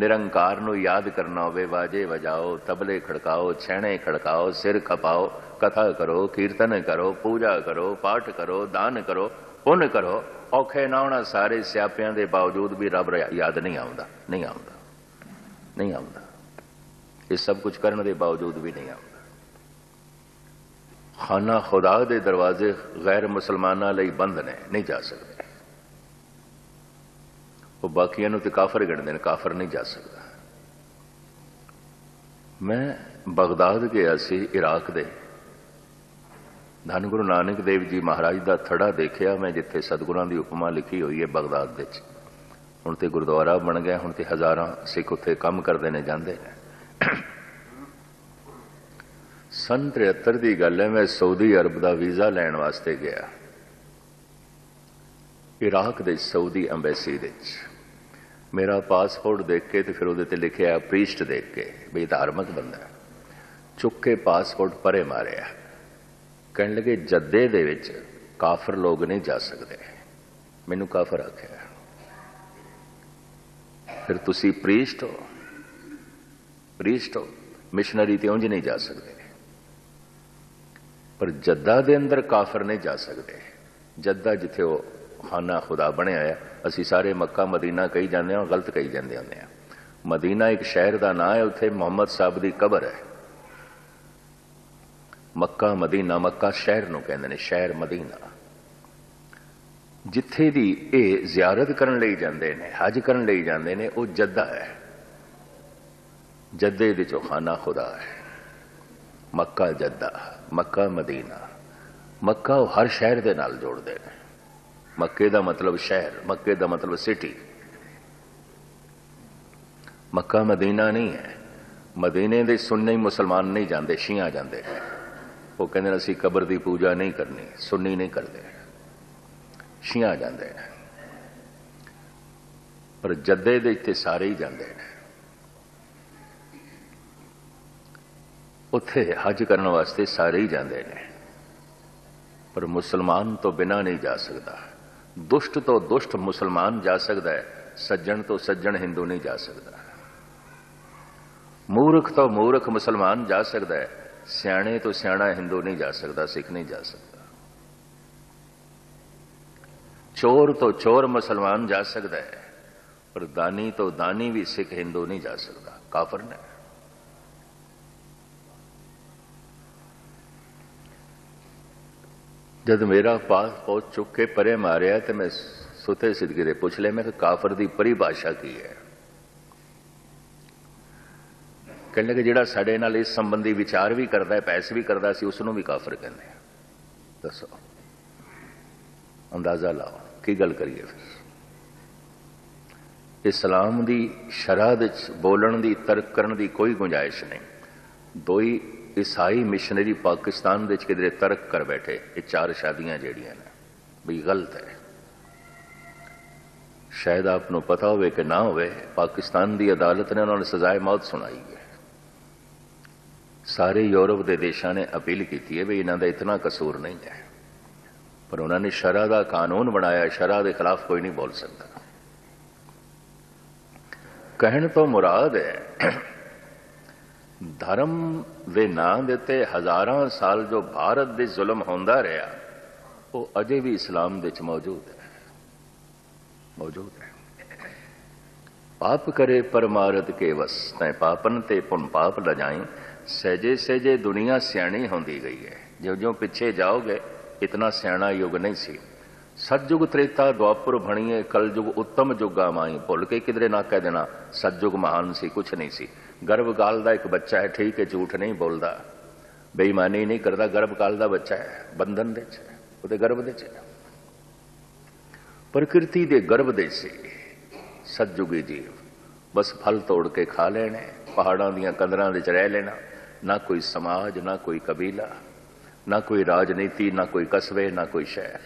ਨਿਰੰਕਾਰ ਨੂੰ ਯਾਦ ਕਰਨਾ ਹੋਵੇ, ਵਾਜੇ ਵਜਾਓ, ਤਬਲੇ ਖੜਕਾਓ ਛੈਣੇ ਖੜਕਾਓ, ਸਿਰ ਖਪਾਓ, ਕਥਾ ਕਰੋ, ਕੀਰਤਨ ਕਰੋ, ਪੂਜਾ ਕਰੋ, ਪਾਠ ਕਰੋ, ਦਾਨ ਕਰੋ, ਪੁੰਨ ਕਰੋ, ਔਖੇ ਨਾ ਹੋਣਾ, ਸਾਰੇ ਸਿਆਪਿਆਂ ਦੇ ਬਾਵਜੂਦ ਵੀ ਰੱਬ ਯਾਦ ਨਹੀਂ ਆਉਂਦਾ ਨਹੀਂ ਆਉਂਦਾ ਨਹੀਂ ਆਉਂਦਾ। ਇਹ ਸਭ ਕੁਝ ਕਰਨ ਦੇ ਬਾਵਜੂਦ ਵੀ ਨਹੀਂ ਆਉਂਦਾ। ਖਾਨਾ ਖੁਦਾ ਦੇ ਦਰਵਾਜ਼ੇ ਗੈਰ ਮੁਸਲਮਾਨਾਂ ਲਈ ਬੰਦ ਨੇ, ਨਹੀਂ ਜਾ ਸਕਦੇ। ਉਹ ਬਾਕੀਆਂ ਨੂੰ ਤੇ ਕਾਫਰ ਗਿਣਦੇ ਨੇ, ਕਾਫਰ ਨਹੀਂ ਜਾ ਸਕਦਾ। ਮੈਂ ਬਗਦਾਦ ਗਿਆ ਸੀ ਇਰਾਕ ਦੇ। ਧੰਨ ਗੁਰੂ ਨਾਨਕ ਦੇਵ ਜੀ ਮਹਾਰਾਜ ਦਾ ਥੜਾ ਦੇਖਿਆ ਮੈਂ, ਜਿੱਥੇ ਸਤਿਗੁਰਾਂ ਦੀ ਉਪਮਾ ਲਿਖੀ ਹੋਈ ਹੈ ਬਗਦਾਦ ਵਿੱਚ। ਹੁਣ ਤੇ ਗੁਰਦੁਆਰਾ ਬਣ ਗਿਆ, ਹੁਣ ਤੇ ਹਜ਼ਾਰਾਂ ਸਿੱਖ ਉੱਥੇ ਕੰਮ ਕਰਦੇ ਨੇ, ਜਾਂਦੇ ਨੇ। ਸੰਨ 73 ਦੀ ਗੱਲ ਹੈ, ਮੈਂ ਸਾਊਦੀ ਅਰਬ ਦਾ ਵੀਜ਼ਾ ਲੈਣ ਵਾਸਤੇ ਗਿਆ। ਇਰਾਕ ਦੇ ਸਾਊਦੀ ਐਮਬੈਸੀ ਵਿੱਚ। ਮੇਰਾ ਪਾਸਪੋਰਟ ਦੇਖ ਕੇ ਤੇ ਫਿਰ ਉਹਦੇ ਤੇ ਲਿਖਿਆ ਪ੍ਰੀਸਟ ਦੇਖ ਕੇ, ਵੀ ਧਾਰਮਿਕ ਬੰਦਾ ਚੁੱਕ ਕੇ ਪਾਸਪੋਰਟ ਪਰੇ ਮਾਰਿਆ ਕਹਿਣ ਲੱਗੇ, ਜੱਦੇ ਦੇ ਵਿੱਚ ਕਾਫਰ ਲੋਕ ਨਹੀਂ ਜਾ ਸਕਦੇ। ਮੈਨੂੰ ਕਾਫਰ ਆਖਿਆ ਫਿਰ ਤੁਸੀਂ ਪ੍ਰੀਸਟ ਹੋ। ਪ੍ਰੀਸਟ ਹੋ। ਮਿਸ਼ਨਰੀ ਤੇ ਉਂਝ ਨਹੀਂ ਜਾ ਸਕਦੇ। ਪਰ ਜੱਦਾ ਦੇ ਅੰਦਰ ਕਾਫਰ ਨਹੀਂ ਜਾ ਸਕਦੇ। ਜੱਦਾ ਜਿੱਥੇ ਉਹ ਖਾਨਾ ਖੁਦਾ ਬਣਿਆ ਹੈ ਅਸੀਂ ਸਾਰੇ ਮੱਕਾ, ਮਦੀਨਾ ਕਹੀ ਜਾਂਦੇ ਹਾਂ ਗਲਤ ਕਹੀ ਜਾਂਦੇ ਹੁੰਦੇ ਆ। ਮਦੀਨਾ ਇੱਕ ਸ਼ਹਿਰ ਦਾ ਨਾਂ ਹੈ, ਉੱਥੇ ਮੁਹੰਮਦ ਸਾਹਿਬ ਦੀ ਕਬਰ ਹੈ। ਮੱਕਾ, ਮਦੀਨਾ, ਮੱਕਾ ਸ਼ਹਿਰ ਨੂੰ ਕਹਿੰਦੇ ਨੇ, ਸ਼ਹਿਰ ਮਦੀਨਾ। ਜਿੱਥੇ ਦੀ ਇਹ ਜ਼ਿਆਰਤ ਕਰਨ ਲਈ ਜਾਂਦੇ ਨੇ, ਹਜ ਕਰਨ ਲਈ ਜਾਂਦੇ ਨੇ, ਉਹ ਜੱਦਾ ਹੈ। ਜੱਦੇ ਦੇ ਚੋਂ ਖੁਦਾ ਹੈ। ਮੱਕਾ ਜੱਦਾ, ਮੱਕਾ ਮਦੀਨਾ। ਮੱਕਾ ਉਹ ਹਰ ਸ਼ਹਿਰ ਦੇ ਨਾਲ ਜੋੜਦੇ ਨੇ। ਮੱਕੇ ਦਾ ਮਤਲਬ ਸ਼ਹਿਰ, ਮੱਕੇ ਦਾ ਮਤਲਬ ਸਿਟੀ ਮੱਕਾ ਮਦੀਨਾ ਨਹੀਂ ਹੈ। ਮਦੀਨੇ ਦੇ ਸੁੰਨੀ ਮੁਸਲਮਾਨ ਨਹੀਂ ਜਾਂਦੇ, ਸ਼ੀਆ ਜਾਂਦੇ ਨੇ। ਉਹ ਕਹਿੰਦੇ ਨੇ, ਅਸੀਂ ਕਬਰ ਦੀ ਪੂਜਾ ਨਹੀਂ ਕਰਨੀ, ਸੁੰਨੀ ਨਹੀਂ ਕਰਦੇ। ਸ਼ੀਆ ਜਾਂਦੇ ਨੇ। ਪਰ ਜੱਦੇ ਦੇ ਇੱਥੇ ਸਾਰੇ ਹੀ ਜਾਂਦੇ ਨੇ। ਉੱਥੇ ਹਜ ਕਰਨ ਵਾਸਤੇ ਸਾਰੇ ਹੀ ਜਾਂਦੇ ਨੇ। ਪਰ ਮੁਸਲਮਾਨ ਤੋਂ ਬਿਨਾ ਨਹੀਂ ਜਾ ਸਕਦਾ। ਦੁਸ਼ਟ ਤੋਂ ਦੁਸ਼ਟ ਮੁਸਲਮਾਨ ਜਾ ਸਕਦਾ ਹੈ, ਸੱਜਣ ਤੋਂ ਸੱਜਣ ਹਿੰਦੂ ਨਹੀਂ ਜਾ ਸਕਦਾ। ਮੂਰਖ ਤੋਂ ਮੂਰਖ ਮੁਸਲਮਾਨ ਜਾ ਸਕਦਾ ਹੈ, ਸਿਆਣੇ ਤੋਂ ਸਿਆਣਾ ਹਿੰਦੂ ਨਹੀਂ ਜਾ ਸਕਦਾ, ਸਿੱਖ ਨਹੀਂ ਜਾ ਸਕਦਾ। ਚੋਰ ਤੋਂ ਚੋਰ ਮੁਸਲਮਾਨ ਜਾ ਸਕਦਾ ਹੈ, ਪਰ ਦਾਨੀ ਤੋਂ ਦਾਨੀ ਵੀ ਸਿੱਖ ਹਿੰਦੂ ਨਹੀਂ ਜਾ ਸਕਦਾ, ਕਾਫਰ ਨੇ ਜਦ ਮੇਰਾ ਪਾਸ ਪਹੁੰਚ ਚੁੱਕ ਕੇ ਪਰੇ ਮਾਰਿਆ ਤੇ ਮੈਂ ਸੁਤੇ ਸਿੱਧਗੇ ਪੁੱਛ ਲਿਆ ਮੈਂ ਕਿ ਕਾਫਰ ਦੀ ਪਰਿਭਾਸ਼ਾ ਕੀ ਹੈ? ਕਹਿੰਦੇ ਕਿ ਜਿਹੜਾ ਸਾਡੇ ਨਾਲ ਇਸ ਸੰਬੰਧੀ ਵਿਚਾਰ ਵੀ ਕਰਦਾ ਹੈ ਪੈਸੇ ਵੀ ਕਰਦਾ ਸੀ ਉਸ ਨੂੰ ਵੀ ਕਾਫਰ ਕਹਿੰਦੇ ਆ ਦੱਸੋ, ਅੰਦਾਜ਼ਾ ਲਾਓ, ਕੀ ਗੱਲ ਕਰੀਏ ਫਿਰ? ਇਸਲਾਮ ਦੀ ਸ਼ਰਾਹ ਵਿੱਚ ਬੋਲਣ ਦੀ, ਤਰਕ ਕਰਨ ਦੀ ਕੋਈ ਗੁੰਜਾਇਸ਼ ਨਹੀਂ। ਦੋਈ ਈਸਾਈ ਮਿਸ਼ਨਰੀ ਪਾਕਿਸਤਾਨ ਵਿੱਚ ਕਿਧਰੇ ਤਰਕ ਕਰ ਬੈਠੇ, ਇਹ ਚਾਰ ਸ਼ਾਦੀਆਂ ਜਿਹੜੀਆਂ ਨੇ, ਵੀ ਗਲਤ ਹੈ। ਸ਼ਾਇਦ ਆਪ ਨੂੰ ਪਤਾ ਹੋਵੇ ਕਿ ਨਾ ਹੋਵੇ, ਪਾਕਿਸਤਾਨ ਦੀ ਅਦਾਲਤ ਨੇ ਉਹਨਾਂ ਨੂੰ ਸਜ਼ਾਏ ਮੌਤ ਸੁਣਾਈ ਹੈ। ਸਾਰੇ ਯੂਰਪ ਦੇ ਦੇਸ਼ਾਂ ਨੇ ਅਪੀਲ ਕੀਤੀ ਹੈ ਵੀ ਇਹਨਾਂ ਦਾ ਇਤਨਾ ਕਸੂਰ ਨਹੀਂ ਹੈ। ਪਰ ਉਹਨਾਂ ਨੇ ਸ਼ਰਾ ਦਾ ਕਾਨੂੰਨ ਬਣਾਇਆ, ਸ਼ਰਾ ਦੇ ਖਿਲਾਫ ਕੋਈ ਨਹੀਂ ਬੋਲ ਸਕਦਾ। ਕਹਿਣ ਤੋਂ ਮੁਰਾਦ ਹੈ ਧਰਮ ਦੇ ਨਾਂ ਦੇ ਤੇ ਹਜ਼ਾਰਾਂ ਸਾਲ ਜੋ ਭਾਰਤ ਦੇ ਜ਼ੁਲਮ ਹੁੰਦਾ ਰਿਹਾ, ਉਹ ਅਜੇ ਵੀ ਇਸਲਾਮ ਵਿੱਚ ਮੌਜੂਦ ਹੈ। ਮੌਜੂਦ ਹੈ। ਪਾਪ ਕਰੇ ਪਰਮਾਰਤ ਕੇ ਵਸ ਤੈ ਪਾਪਨ ਤੇ ਪੁਨ ਪਾਪ ਲਜਾਈ। ਸਹਜੇ ਸਹਜੇ ਦੁਨੀਆ ਸਿਆਣੀ ਹੁੰਦੀ ਗਈ ਹੈ। ਜਿਉਂ ਜਿਉਂ ਪਿੱਛੇ ਜਾਓਗੇ, ਇਤਨਾ ਸਿਆਣਾ ਯੁਗ ਨਹੀਂ ਸੀ। ਸਤਜੁਗ ਤ੍ਰੇਤਾ ਦੁਆਪੁਰ ਭਣੀਏ, ਕਲਯੁਗ ਉੱਤਮ ਜੁਗਾ ਮਾਈ। ਭੁੱਲ ਕੇ ਕਿਧਰੇ ਨਾ ਕਹਿ ਦੇਣਾ, ਸਤਜੁਗ ਮਹਾਨ ਸੀ, ਕੁਛ ਨਹੀਂ ਸੀ। ਗਰਭਕਾਲ ਦਾ ਇੱਕ ਬੱਚਾ ਹੈ, ਠੀਕ ਹੈ, ਝੂਠ ਨਹੀਂ ਬੋਲਦਾ। ਬੇਈਮਾਨੀ ਨਹੀਂ ਕਰਦਾ, ਗਰਭਕਾਲ ਦਾ ਬੱਚਾ ਹੈ, ਬੰਧਨ ਦੇ ਚ ਉਹਦੇ ਗਰਭ ਦੇ ਚ ਪ੍ਰਕਿਰਤੀ ਦੇ ਗਰਭ ਦੇ ਸੀ। ਸਤਜੁਗੀ ਜੀਵ, ਬਸ ਫਲ ਤੋੜ ਕੇ ਖਾ ਲੈਣੇ, ਪਹਾੜਾਂ ਦੀਆਂ ਕੰਦਰਾਂ ਵਿੱਚ ਰਹਿ ਲੈਣਾ, ਨਾ ਕੋਈ ਸਮਾਜ, ਨਾ ਕੋਈ ਕਬੀਲਾ, ਨਾ ਕੋਈ ਰਾਜਨੀਤੀ, ਨਾ ਕੋਈ ਕਸਬੇ, ਨਾ ਕੋਈ ਸ਼ਹਿਰ।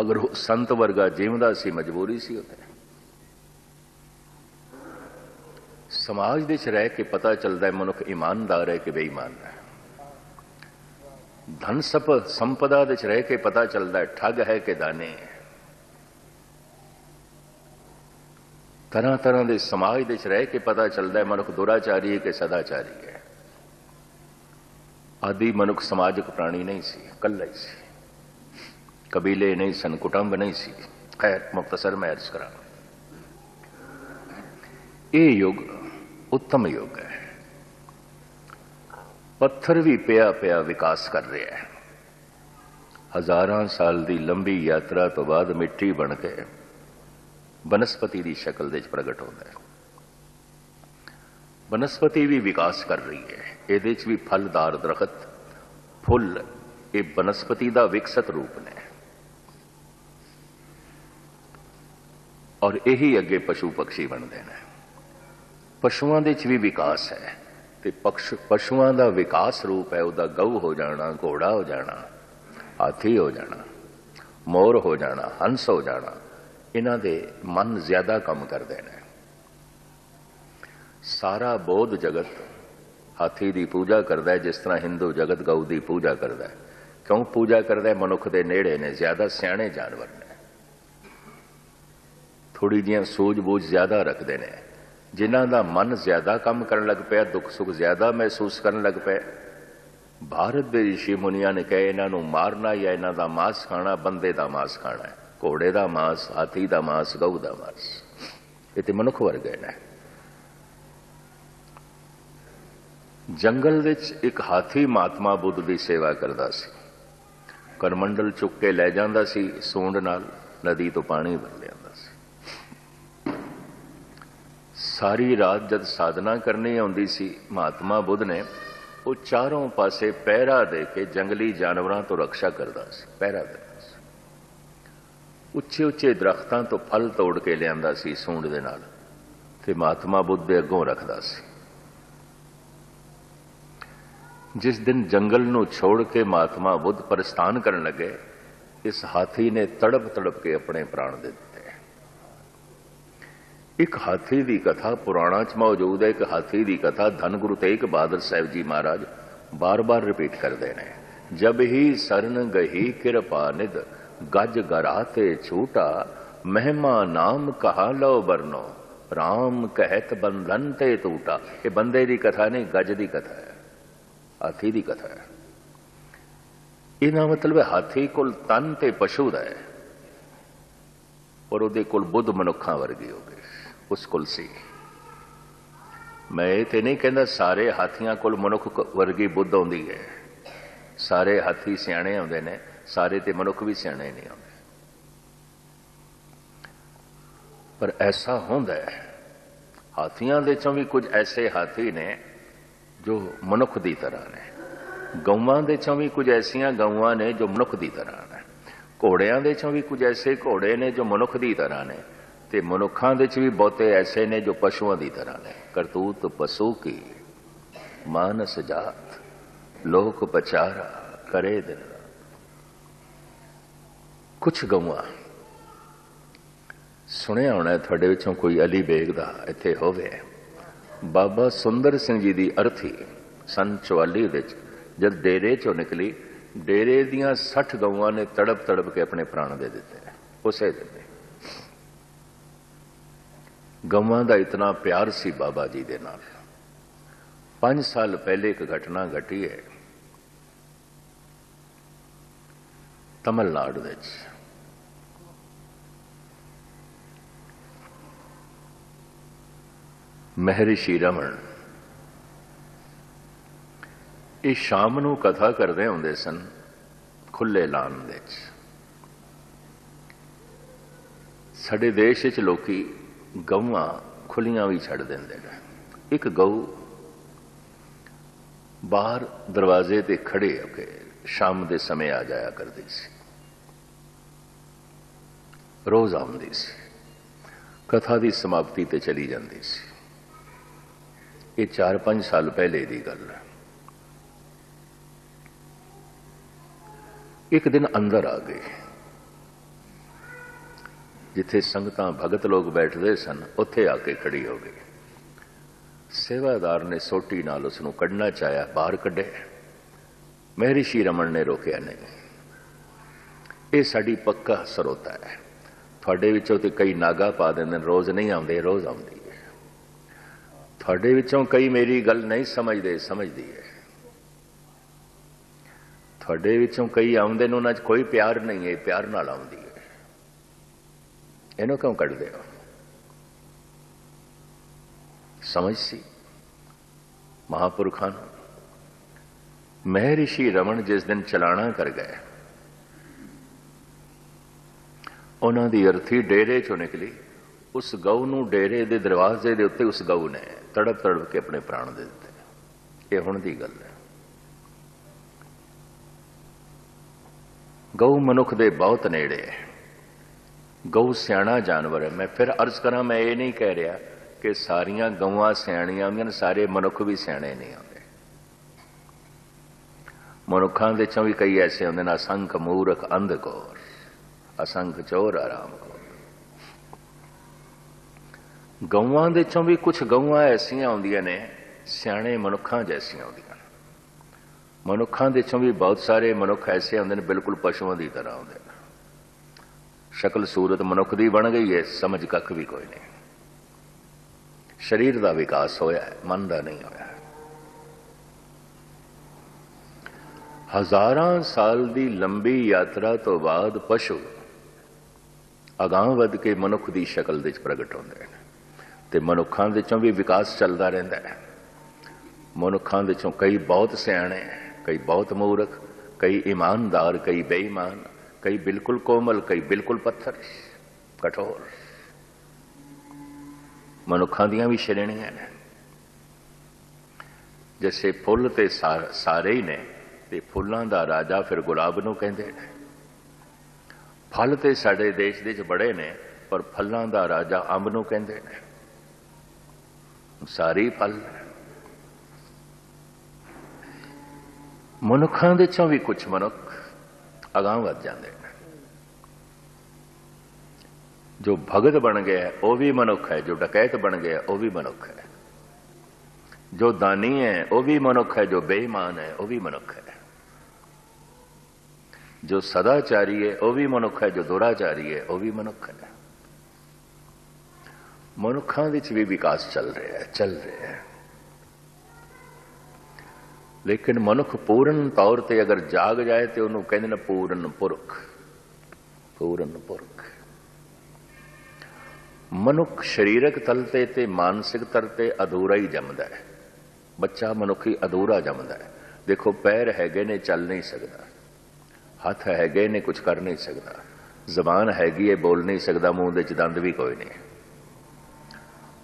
ਅਗਰ ਉਹ ਸੰਤ ਵਰਗਾ ਜੀਵਦਾ ਸੀ, ਮਜਬੂਰੀ ਸੀ ਉੱਥੇ ਸਮਾਜ ਦੇ ਚ ਰਹਿ ਕੇ ਪਤਾ ਚੱਲਦਾ ਹੈ, ਮਨੁੱਖ ਇਮਾਨਦਾਰ ਹੈ ਕਿ ਬੇਈਮਾਨ ਹੈ। ਧਨ ਸਪ ਸੰਪਦਾ ਦੇ ਚ ਰਹਿ ਕੇ ਪਤਾ ਚੱਲਦਾ ਹੈ, ਠੱਗ ਹੈ ਕਿ ਦਾਨੇ ਹੈ। ਤਰ੍ਹਾਂ ਤਰ੍ਹਾਂ ਦੇ ਸਮਾਜ ਦੇ ਵਿੱਚ ਰਹਿ ਕੇ ਪਤਾ ਚੱਲਦਾ ਹੈ, ਮਨੁੱਖ ਦੁਰਾਚਾਰੀ ਹੈ ਕਿ ਸਦਾਚਾਰੀ ਹੈ। ਆਦੀ ਮਨੁੱਖ ਸਮਾਜਿਕ ਪ੍ਰਾਣੀ ਨਹੀਂ ਸੀ, ਇਕੱਲਾ ਹੀ ਸੀ। ਕਬੀਲੇ ਨਹੀਂ ਸਨ, ਕੁਟੰਬ ਨਹੀਂ ਸੀ। ਖੈਰ ਮੁਖਤਸਰ ਮੈਂ ਅਰਜ਼ ਕਰਾਂ ਇਹ ਯੁੱਗ ਉੱਤਮ ਯੁੱਗ ਹੈ। ਪੱਥਰ ਵੀ ਪਿਆ ਪਿਆ ਵਿਕਾਸ ਕਰ ਰਿਹਾ ਹੈ। ਹਜ਼ਾਰਾਂ ਸਾਲ ਦੀ ਲੰਬੀ ਯਾਤਰਾ ਤੋਂ ਬਾਅਦ ਮਿੱਟੀ ਬਣ ਕੇ ਬਨਸਪਤੀ ਦੀ ਸ਼ਕਲ ਦੇ ਵਿੱਚ ਪ੍ਰਗਟ ਹੁੰਦਾ ਹੈ। ਬਨਸਪਤੀ ਵੀ ਵਿਕਾਸ ਕਰ ਰਹੀ ਹੈ। ਇਹਦੇ ਵਿੱਚ ਵੀ ਫਲਦਾਰ ਦਰਖਤ, ਫੁੱਲ, ਇਹ ਬਨਸਪਤੀ ਦਾ ਵਿਕਸਤ ਰੂਪ ਨੇ। ਔਰ ਇਹੀ ਅੱਗੇ ਪਸ਼ੂ ਪਕਸ਼ੀ ਬਣਦੇ ਨੇ। ਪਸ਼ੂਆਂ ਦੇ ਵਿੱਚ ਵੀ ਵਿਕਾਸ ਹੈ। ਤੇ ਪਕਸ਼, ਪਸ਼ੂਆਂ ਦਾ ਵਿਕਾਸ ਰੂਪ ਹੈ, ਉਹਦਾ ਗਊ ਹੋ ਜਾਣਾ, ਘੋੜਾ ਹੋ ਜਾਣਾ, ਹਾਥੀ ਹੋ ਜਾਣਾ, ਮੋਰ ਹੋ ਜਾਣਾ, ਹੰਸ ਹੋ ਜਾਣਾ, ਇਹਨਾਂ ਦੇ ਮਨ ਜ਼ਿਆਦਾ ਕੰਮ ਕਰਦੇ ਨੇ। ਸਾਰਾ ਬੋਧ ਜਗਤ ਹਾਥੀ ਦੀ ਪੂਜਾ ਕਰਦਾ ਹੈ, ਜਿਸ ਤਰ੍ਹਾਂ ਹਿੰਦੂ ਜਗਤ ਗਊ ਦੀ ਪੂਜਾ ਕਰਦਾ ਹੈ। ਕਿਉਂ ਪੂਜਾ ਕਰਦਾ ਹੈ? ਮਨੁੱਖ ਦੇ ਨੇੜੇ ਨੇ, ਜ਼ਿਆਦਾ ਸਿਆਣੇ ਜਾਨਵਰ ਨੇ। ਥੋੜੀ ਜੀਆਂ ਸੂਝ-ਬੂਝ ਜ਼ਿਆਦਾ ਰੱਖਦੇ ਨੇ। ਜਿਨ੍ਹਾਂ ਦਾ ਮਨ ਜ਼ਿਆਦਾ ਕੰਮ ਕਰਨ ਲੱਗ ਪਿਆ, ਦੁੱਖ ਸੁੱਖ ਜ਼ਿਆਦਾ ਮਹਿਸੂਸ ਕਰਨ ਲੱਗ ਪਿਆ। ਭਾਰਤ ਦੇ ઋષਿ ਮੁਨੀਆਂ ਨੇ ਕਹੇ, ਇਹਨਾਂ ਨੂੰ ਮਾਰਨਾ ਜਾਂ ਇਹਨਾਂ ਦਾ ਮਾਸ ਖਾਣਾ, ਬੰਦੇ ਦਾ ਮਾਸ ਖਾਣਾ ਹੈ, ਘੋੜੇ ਦਾ ਮਾਸ, ਹਾਥੀ ਦਾ ਮਾਸ, ਗਊ ਦਾ ਮਾਸ। ਇਹ ਤੇ ਮਨੁੱਖ ਵਰਗੇ ਨੇ। ਜੰਗਲ ਵਿੱਚ ਇੱਕ ਹਾਥੀ ਮਹਾਤਮਾ ਬੁੱਧ ਦੀ ਸੇਵਾ ਕਰਦਾ ਸੀ। ਕਰਮੰਡਲ ਚੁੱਕ ਕੇ ਲੈ ਜਾਂਦਾ ਸੀ, ਸੂੰਡ ਨਾਲ ਨਦੀ ਤੋਂ ਪਾਣੀ ਭਰ ਲਿਆਂਦਾ ਸੀ ਸਾਰੀ ਰਾਤ ਜਦ ਸਾਧਨਾ ਕਰਨੀ ਆਉਂਦੀ ਸੀ, ਮਹਾਤਮਾ ਬੁੱਧ ਨੇ ਉਹ ਚਾਰੋਂ ਪਾਸੇ ਪਹਿਰਾ ਦੇ ਕੇ ਜੰਗਲੀ ਜਾਨਵਰਾਂ ਤੋਂ ਰੱਖਿਆ ਕਰਦਾ ਸੀ, ਪਹਿਰਾ ਦਿੰਦਾ ਸੀ। ਉੱਚੇ ਉੱਚੇ ਦਰਖਤਾਂ ਤੋਂ ਫਲ ਤੋੜ ਕੇ ਲਿਆਂਦਾ ਸੀ ਸੂੰਡ ਦੇ ਨਾਲ ਤੇ ਮਹਾਤਮਾ ਬੁੱਧ ਦੇ ਅੱਗੋਂ ਰੱਖਦਾ ਸੀ। ਜਿਸ ਦਿਨ ਜੰਗਲ ਨੂੰ ਛੋੜ ਕੇ ਮਹਾਤਮਾ ਬੁੱਧ ਪ੍ਰਸਥਾਨ ਕਰਨ ਲੱਗੇ, ਇਸ ਹਾਥੀ ਨੇ ਤੜਪ ਤੜਪ ਕੇ ਆਪਣੇ ਪ੍ਰਾਣ ਦੇ ਦਿੱਤੇ। ਇੱਕ ਹਾਥੀ ਦੀ ਕਥਾ ਪੁਰਾਣਾ ਚ ਮੌਜੂਦ ਹੈ। ਇੱਕ ਹਾਥੀ ਦੀ ਕਥਾ ਧੰਨ ਗੁਰੂ ਤੇਗ ਬਹਾਦਰ ਸਾਹਿਬ ਜੀ ਮਹਾਰਾਜ ਬਾਰ-ਬਾਰ ਰਿਪੀਟ ਕਰਦੇ ਨੇ। ਜਬ ਹੀ ਸਰਨ ਗਹੀ ਕਿਰਪਾ ਨਿਦ ਗਜ ਗਰਾ ਤੇ ਛੂਟਾ, ਮਹਿਮਾ ਨਾਮ ਕਹਾ ਲਓ ਬਰਨੋ ਰਾਮ ਕਹਿਤ ਬੰਧਨ ਤੇ ਟੂਟਾ ਇਹ ਬੰਦੇ ਦੀ ਕਥਾ ਨਹੀਂ, ਗਜ ਦੀ ਕਥਾ ਹੈ। ਹਾਥੀ ਦੀ ਕਥਾ ਹੈ। ਇਹਦਾ ਮਤਲਬ ਹੈ ਹਾਥੀ ਕੋਲ ਤਨ ਤੇ ਪਸ਼ੂ ਦਾ ਹੈ। ਔਰ ਉਹਦੇ ਕੋਲ ਬੁੱਧ ਮਨੁੱਖਾਂ ਵਰਗੀ ਹੋ ਗਏ। ਉਸ ਕੋਲ ਸੀ। ਮੈਂ ਇਹ ਤੇ ਨਹੀਂ ਕਹਿੰਦਾ ਸਾਰੇ ਹਾਥੀਆਂ ਕੋਲ ਮਨੁੱਖ ਵਰਗੀ ਬੁੱਧ ਆਉਂਦੀ ਹੈ। ਸਾਰੇ ਹਾਥੀ ਸਿਆਣੇ ਆਉਂਦੇ ਨੇ, ਸਾਰੇ ਤੇ ਮਨੁੱਖ ਵੀ ਸਿਆਣੇ ਨਹੀਂ ਆਉਂਦੇ। ਪਰ ਐਸਾ ਹੁੰਦਾ ਹੈ, ਹਾਥੀਆਂ ਦੇ ਚੋਂ ਵੀ ਕੁਝ ਐਸੇ ਹਾਥੀ ਨੇ ਜੋ ਮਨੁੱਖ ਦੀ ਤਰ੍ਹਾਂ ਨੇ। ਗਊਆਂ ਦੇ ਚੋਂ ਵੀ ਕੁਝ ਐਸੀਆਂ ਗਊਆਂ ਨੇ ਜੋ ਮਨੁੱਖ ਦੀ ਤਰ੍ਹਾਂ ਨੇ। ਘੋੜਿਆਂ ਦੇ ਚੋਂ ਵੀ ਕੁਝ ਐਸੇ ਘੋੜੇ ਨੇ ਜੋ ਮਨੁੱਖ ਦੀ ਤਰ੍ਹਾਂ ਨੇ। ਤੇ ਮਨੁੱਖਾਂ ਦੇ ਚ ਵੀ ਬਹੁਤੇ ਐਸੇ ਨੇ ਜੋ ਪਸ਼ੂਆਂ ਦੀ ਤਰ੍ਹਾਂ ਨੇ। ਕਰਤੂਤ, ਪਸ਼ੂ ਕੀ? ਮਾਨਸ ਜਾਤ, ਲੋਕ ਪਚਾਰਾ, ਕਰੇ ਦਿਨ। ਕੁਛ ਗਊਆਂ। ਸੁਣਿਆ ਹੋਣਾ ਤੁਹਾਡੇ ਵਿੱਚੋਂ ਕੋਈ ਅਲੀ ਬੇਗ ਦਾ, ਇੱਥੇ ਹੋਵੇ। ਬਾਬਾ ਸੁੰਦਰ ਸਿੰਘ ਜੀ ਦੀ ਅਰਥੀ, ਸਨ 44 ਵਿੱਚ, ਜਦ ਡੇਰੇ ਚੋਂ ਨਿਕਲੀ, ਡੇਰੇ ਦੀਆਂ 60 ਗਊਆਂ ਨੇ ਤੜਪ ਤੜਪ ਕੇ ਆਪਣੇ ਪ੍ਰਾਣ ਦੇ ਦਿੱਤੇ। ਉਸੇ ਦਿਨ। ਗਵਾਂ ਦਾ ਇਤਨਾ ਪਿਆਰ ਸੀ ਬਾਬਾ ਜੀ ਦੇ ਨਾਲ। 5 ਸਾਲ ਪਹਿਲੇ ਇੱਕ ਘਟਨਾ ਘਟੀ ਹੈ। ਤਮਿਲਨਾਡੂ ਵਿੱਚ। ਮਹਿਰਿਸ਼ੀ ਰਮਣ ਇਹ ਸ਼ਾਮ ਨੂੰ ਕਥਾ ਕਰਦੇ ਹੁੰਦੇ ਸਨ, ਖੁੱਲੇ ਲਾਨ ਵਿੱਚ। ਸਾਡੇ ਦੇਸ਼ ਵਿੱਚ ਲੋਕੀ ਗਊਆਂ ਖੁੱਲੀਆਂ ਵੀ ਛੱਡ ਦਿੰਦੇ ਨੇ। ਇੱਕ ਗਊ ਬਾਹਰ ਦਰਵਾਜ਼ੇ ਤੇ ਖੜੇ ਹੋ ਕੇ ਸ਼ਾਮ ਦੇ ਸਮੇਂ ਆ ਜਾਇਆ ਕਰਦੀ ਸੀ। ਰੋਜ਼ ਆਉਂਦੀ ਸੀ। ਕਥਾ ਦੀ ਸਮਾਪਤੀ ਤੇ ਚਲੀ ਜਾਂਦੀ ਸੀ। ਇਹ 4-5 ਸਾਲ ਪਹਿਲੇ ਦੀ ਗੱਲ ਹੈ। ਇੱਕ ਦਿਨ ਅੰਦਰ ਆ ਗਏ। ਜਿੱਥੇ ਸੰਗਤਾਂ ਭਗਤ ਲੋਕ ਬੈਠਦੇ ਸਨ, ਉੱਥੇ ਆ ਕੇ ਖੜੀ ਹੋ ਗਈ। ਸੇਵਾਦਾਰ ਨੇ ਸੋਟੀ ਨਾਲ ਉਸ ਨੂੰ ਕੱਢਣਾ ਚਾਹਿਆ, ਬਾਹਰ ਕੱਢੇ ਮਹਿਰਿਸ਼ੀ ਰਮਨ ਨੇ ਰੋਕਿਆ, ਨਹੀਂ, ਇਹ ਸਾਡੀ ਪੱਕਾ ਸਰੋਤਾ ਹੈ। ਤੁਹਾਡੇ ਵਿੱਚੋਂ ਤੇ ਕਈ ਨਾਗਾ ਪਾ ਦਿੰਦੇ ਨੇ, ਰੋਜ਼ ਨਹੀਂ ਆਉਂਦੇ, ਰੋਜ਼ ਆਉਂਦੀ ਹੈ। ਤੁਹਾਡੇ ਵਿੱਚੋਂ ਕਈ ਮੇਰੀ ਗੱਲ ਨਹੀਂ ਸਮਝਦੇ, ਸਮਝਦੀ ਹੈ। ਤੁਹਾਡੇ ਵਿੱਚੋਂ ਕਈ ਆਉਂਦੇ ਨੇ, ਉਹਨਾਂ 'ਚ ਕੋਈ ਪਿਆਰ ਨਹੀਂ ਹੈ ਪਿਆਰ ਨਾਲ ਆਉਂਦੀ ਹੈ ਇਹਨੂੰ ਕਿਉਂ ਕੱਢਦੇ ਹੋ ਸਮਝ ਸੀ ਮਹਾਪੁਰਖਾਂ ਨੂੰ ਮਹਿਰਿਸ਼ੀ ਰਮਨ ਜਿਸ ਦਿਨ ਚਲਾਣਾ ਕਰ ਗਏ ਉਹਨਾਂ ਦੀ ਅਰਥੀ ਡੇਰੇ ਚੋਂ ਨਿਕਲੀ ਉਸ ਗਊ ਨੂੰ ਡੇਰੇ ਦੇ ਦਰਵਾਜ਼ੇ ਦੇ ਉੱਤੇ ਉਸ ਗਊ ਨੇ ਤੜਪ ਤੜਪ ਕੇ ਆਪਣੇ ਪ੍ਰਾਣ ਦੇ ਦਿੱਤੇ ਇਹ ਹੁਣ ਦੀ ਗੱਲ ਹੈ ਗਊ ਮਨੁੱਖ ਦੇ ਬਹੁਤ ਨੇੜੇ ਹੈ ਗਊ ਸਿਆਣਾ ਜਾਨਵਰ ਹੈ। ਮੈਂ ਫਿਰ ਅਰਜ਼ ਕਰਾਂ, ਮੈਂ ਇਹ ਨਹੀਂ ਕਹਿ ਰਿਹਾ ਕਿ ਸਾਰੀਆਂ ਗਊਆਂ ਸਿਆਣੀਆਂ ਹੁੰਦੀਆਂ ਨੇ, ਸਾਰੇ ਮਨੁੱਖ ਵੀ ਸਿਆਣੇ ਨਹੀਂ ਹੁੰਦੇ ਮਨੁੱਖਾਂ ਦੇ ਚੋਂ ਵੀ ਕਈ ਐਸੇ ਹੁੰਦੇ ਨੇ, ਅਸੰਖ ਮੂਰਖ ਅੰਧਕੋਰ ਅਸੰਖ ਚੋਰ ਆਰਾਮ ਕੋ ਗਊਆਂ ਦੇ ਚੋਂ ਵੀ ਕੁਝ ਗਊਆਂ ਐਸੀਆਂ ਹੁੰਦੀਆਂ ਨੇ, ਸਿਆਣੇ ਮਨੁੱਖਾਂ ਜੈਸੀਆਂ ਹੁੰਦੀਆਂ ਨੇ। ਮਨੁੱਖਾਂ ਦੇ ਚੋਂ ਵੀ ਬਹੁਤ ਸਾਰੇ ਮਨੁੱਖ ਐਸੇ ਹੁੰਦੇ ਨੇ, ਬਿਲਕੁਲ ਪਸ਼ੂਆਂ ਦੀ ਤਰ੍ਹਾਂ ਹੁੰਦੇ ਨੇ। ਸ਼ਕਲ ਸੂਰਤ ਮਨੁੱਖ ਦੀ ਬਣ ਗਈ ਹੈ ਸਮਝ ਕੱਖ ਵੀ ਕੋਈ ਨਹੀਂ। ਸਰੀਰ ਦਾ ਵਿਕਾਸ ਹੋਇਆ ਹੈ, ਮਨ ਦਾ ਨਹੀਂ ਹੋਇਆ ਹਜ਼ਾਰਾਂ ਸਾਲ ਦੀ ਲੰਬੀ ਯਾਤਰਾ ਤੋਂ ਬਾਅਦ ਪਸ਼ੂ ਅਗਾਂਹ ਵਧ ਕੇ ਮਨੁੱਖ ਦੀ ਸ਼ਕਲ ਵਿੱਚ ਪ੍ਰਗਟ ਹੁੰਦੇ ਨੇ ਤੇ ਮਨੁੱਖਾਂ ਦੇ ਚੋਂ ਵੀ ਵਿਕਾਸ ਚੱਲਦਾ ਰਹਿੰਦਾ ਹੈ। ਮਨੁੱਖਾਂ ਦੇ ਕਈ ਬਹੁਤ ਸਿਆਣੇ, ਕਈ ਬਹੁਤ ਮੂਰਖ, ਕਈ ਇਮਾਨਦਾਰ, ਕਈ ਬੇਈਮਾਨ ਕਈ ਬਿਲਕੁਲ ਕੋਮਲ ਕਈ ਬਿਲਕੁਲ ਪੱਥਰ। ਕਠੋਰ। ਮਨੁੱਖਾਂ ਦੀਆਂ ਵੀ ਸ਼੍ਰੇਣੀਆਂ ਨੇ। ਜਿਵੇਂ ਫੁੱਲ ਤੇ ਸਾਰੇ ਹੀ ਨੇ, ਤੇ ਫੁੱਲਾਂ ਦਾ ਰਾਜਾ ਫਿਰ ਗੁਲਾਬ ਨੂੰ ਕਹਿੰਦੇ ਨੇ। ਫਲ ਤੇ ਸਾਡੇ ਦੇਸ਼ ਦੇ ਵਿੱਚ ਬੜੇ ਨੇ, ਪਰ ਫਲਾਂ ਦਾ ਰਾਜਾ ਅੰਬ ਨੂੰ ਕਹਿੰਦੇ ਨੇ। ਸਾਰੇ ਫਲ ਮਨੁੱਖਾਂ ਦੇ ਚੋਂ ਵੀ ਕੁਝ ਮਨੁੱਖ ਅਗਾਂਹ ਵੱਧ ਜਾਂਦੇ ਨੇ। ਜੋ ਭਗਤ ਬਣ ਗਿਆ ਉਹ ਵੀ ਮਨੁੱਖ ਹੈ। ਜੋ ਡਕੈਤ ਬਣ ਗਿਆ ਉਹ ਵੀ ਮਨੁੱਖ ਹੈ। ਜੋ ਦਾਨੀ ਹੈ, ਉਹ ਵੀ ਮਨੁੱਖ ਹੈ। ਜੋ ਬੇਈਮਾਨ ਹੈ, ਉਹ ਵੀ ਮਨੁੱਖ ਹੈ। ਜੋ ਸਦਾਚਾਰੀ ਹੈ, ਉਹ ਵੀ ਮਨੁੱਖ ਹੈ। ਜੋ ਦੁਰਾਚਾਰੀ ਹੈ, ਉਹ ਵੀ ਮਨੁੱਖ ਹੈ। ਮਨੁੱਖਾਂ ਵਿੱਚ ਵੀ ਵਿਕਾਸ ਚੱਲ ਰਿਹਾ ਹੈ, ਚੱਲ ਰਿਹਾ ਹੈ। ਲੇਕਿਨ ਮਨੁੱਖ ਪੂਰਨ ਤੌਰ ਤੇ ਅਗਰ ਜਾਗ ਜਾਏ ਤੇ ਉਹਨੂੰ ਕਹਿੰਦੇ ਨੇ ਪੂਰਨ ਪੁਰਖ ਪੂਰਨ ਪੁਰਖ। ਮਨੁੱਖ ਸਰੀਰਕ ਤਲ ਤੇ ਤੇ ਮਾਨਸਿਕ ਤਲ ਤੇ ਅਧੂਰਾ ਹੀ ਜੰਮਦਾ ਹੈ। ਬੱਚਾ ਮਨੁੱਖੀ ਅਧੂਰਾ ਜੰਮਦਾ ਹੈ। ਦੇਖੋ, ਪੈਰ ਹੈਗੇ ਨੇ, ਚੱਲ ਨਹੀਂ ਸਕਦਾ। ਹੱਥ ਹੈਗੇ ਨੇ ਕੁਝ ਕਰ ਨਹੀਂ ਸਕਦਾ। ਜ਼ਬਾਨ ਹੈਗੀ ਹੈ ਬੋਲ ਨਹੀਂ ਸਕਦਾ, ਮੂੰਹ ਦੇ ਚ ਦੰਦ ਵੀ ਕੋਈ ਨਹੀਂ।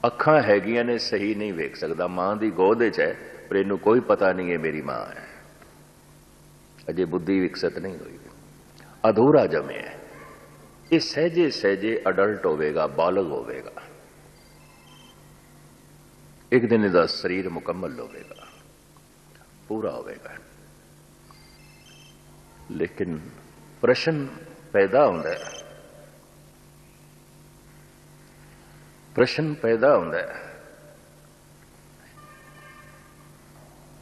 ਅੱਖਾਂ ਹੈਗੀਆਂ ਨੇ, ਸਹੀ ਨਹੀਂ ਵੇਖ ਸਕਦਾ। ਮਾਂ ਦੀ ਗੋਦ ਵਿੱਚ ਹੈ। ਪਰ ਇਹਨੂੰ ਕੋਈ ਪਤਾ ਨਹੀਂ ਹੈ ਮੇਰੀ ਮਾਂ। ਹੈ ਅਜੇ ਬੁੱਧੀ ਵਿਕਸਿਤ ਨਹੀਂ ਹੋਈ। ਅਧੂਰਾ ਜਮਿਆ ਹੈ। ਇਹ ਸਹਜੇ ਸਹਜੇ ਅਡਲਟ ਹੋਵੇਗਾ, ਬਾਲਗ ਹੋਵੇਗਾ। ਇੱਕ ਦਿਨ ਇਹਦਾ ਸਰੀਰ ਮੁਕੰਮਲ ਹੋਵੇਗਾ। ਪੂਰਾ ਹੋਵੇਗਾ। ਲੇਕਿਨ ਪ੍ਰਸ਼ਨ ਪੈਦਾ ਹੁੰਦਾ ਹੈ। ਪ੍ਰਸ਼ਨ ਪੈਦਾ ਹੁੰਦਾ ਹੈ।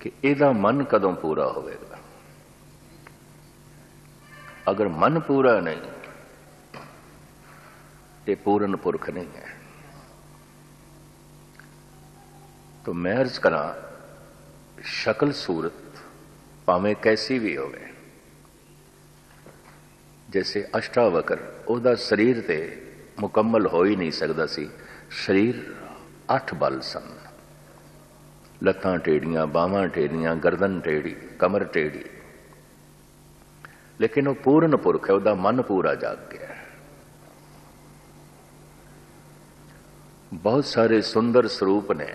ਕਿ ਇਹਦਾ ਮਨ ਕਦੋਂ ਪੂਰਾ ਹੋਵੇਗਾ? ਅਗਰ ਮਨ ਪੂਰਾ ਨਹੀਂ ਤੇ ਪੂਰਨ ਪੁਰਖ ਨਹੀਂ ਹੈ। ਤੋ ਮੈਂ ਅਰਜ਼ ਕਰਾਂ, ਸ਼ਕਲ ਸੂਰਤ ਭਾਵੇਂ ਕੈਸੀ ਵੀ ਹੋਵੇ, ਜੈਸੇ ਅਸ਼ਟਾਵਕਰ ਉਹਦਾ ਸਰੀਰ ਤੇ ਮੁਕੰਮਲ ਹੋ ਹੀ ਨਹੀਂ ਸਕਦਾ ਸੀ, ਸਰੀਰ ਅੱਠ ਬਲ ਸਨ। ਲੱਤਾਂ ਟੇੜੀਆਂ, ਬਾਹਾਂ ਟੇੜੀਆਂ, ਗਰਦਨ ਟੇੜੀ, ਕਮਰ ਟੇੜੀ। ਲੇਕਿਨ ਉਹ ਪੂਰਨ ਪੁਰਖ ਹੈ, ਉਹਦਾ ਮਨ ਪੂਰਾ ਜਾਗ ਗਿਆ ਬਹੁਤ ਸਾਰੇ ਸੁੰਦਰ ਸਰੂਪ ਨੇ,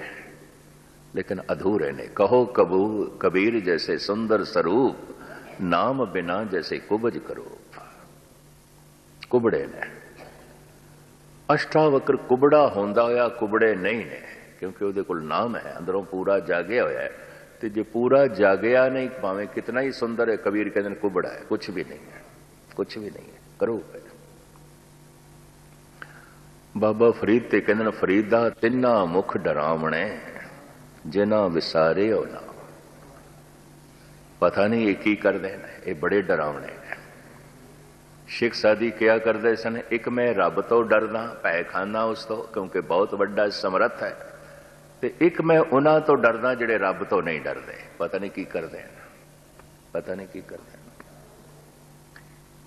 ਲੇਕਿਨ ਅਧੂਰੇ ਨੇ। ਕਹੋ ਕਬੂ, ਕਬੀਰ ਜੈਸੇ ਸੁੰਦਰ ਸਰੂਪ, ਨਾਮ ਬਿਨਾ ਜੈਸੇ ਕੁਬਜ ਕਰੋ ਕੁਬੜੇ ਨੇ। ਅਸ਼ਟਾਵਕਰ ਕੁਬੜਾ ਹੁੰਦਾ ਹੋਇਆ ਕੁਬੜੇ ਨਹੀਂ ਨੇ। ਕਿਉਂਕਿ ਉਹਦੇ ਕੋਲ ਨਾਮ ਹੈ, ਅੰਦਰੋਂ ਪੂਰਾ ਜਾਗਿਆ ਹੋਇਆ ਹੈ। ਤੇ ਜੇ ਪੂਰਾ ਜਾਗਿਆ ਨਹੀਂ, ਭਾਵੇਂ ਕਿਤਨਾ ਹੀ ਸੁੰਦਰ ਹੈ, ਕਬੀਰ ਕਹਿੰਦੇ ਨੇ ਕੁਬੜਾ ਹੈ ਕੁਝ ਵੀ ਨਹੀਂ ਹੈ ਕੁਝ ਵੀ ਨਹੀਂ ਹੈ ਕਰੂਪ ਬਾਬਾ ਫਰੀਦ ਤੇ ਕਹਿੰਦੇ ਨੇ, ਫਰੀਦ ਦਾ ਤਿੰਨਾ ਮੁਖ ਡਰਾਵਣੇ ਜਿਨ੍ਹਾਂ ਵਿਸਾਰੇ ਹੋ ਪਤਾ ਨਹੀਂ ਇਹ ਕੀ ਕਰਦੇ ਨੇ, ਇਹ ਬੜੇ ਡਰਾਵਣੇ ਨੇ। ਸਿੱਖ ਸਾਦੀ ਕਿਆ ਕਰਦੇ ਸਨ, ਇੱਕ ਮੈਂ ਰੱਬ ਤੋਂ ਡਰਦਾ, ਭੈ ਖਾਨਾ ਉਸ ਤੋਂ, ਕਿਉਂਕਿ ਬਹੁਤ ਵੱਡਾ ਸਮਰੱਥ ਹੈ। ਤੇ ਇੱਕ ਮੈਂ ਉਹਨਾਂ ਤੋਂ ਡਰਦਾ ਜਿਹੜੇ ਰੱਬ ਤੋਂ ਨਹੀਂ ਡਰਦੇ। ਪਤਾ ਨਹੀਂ ਕੀ ਕਰਦੇ ਹਨ। ਪਤਾ ਨਹੀਂ ਕੀ ਕਰਦੇ ਹਨ।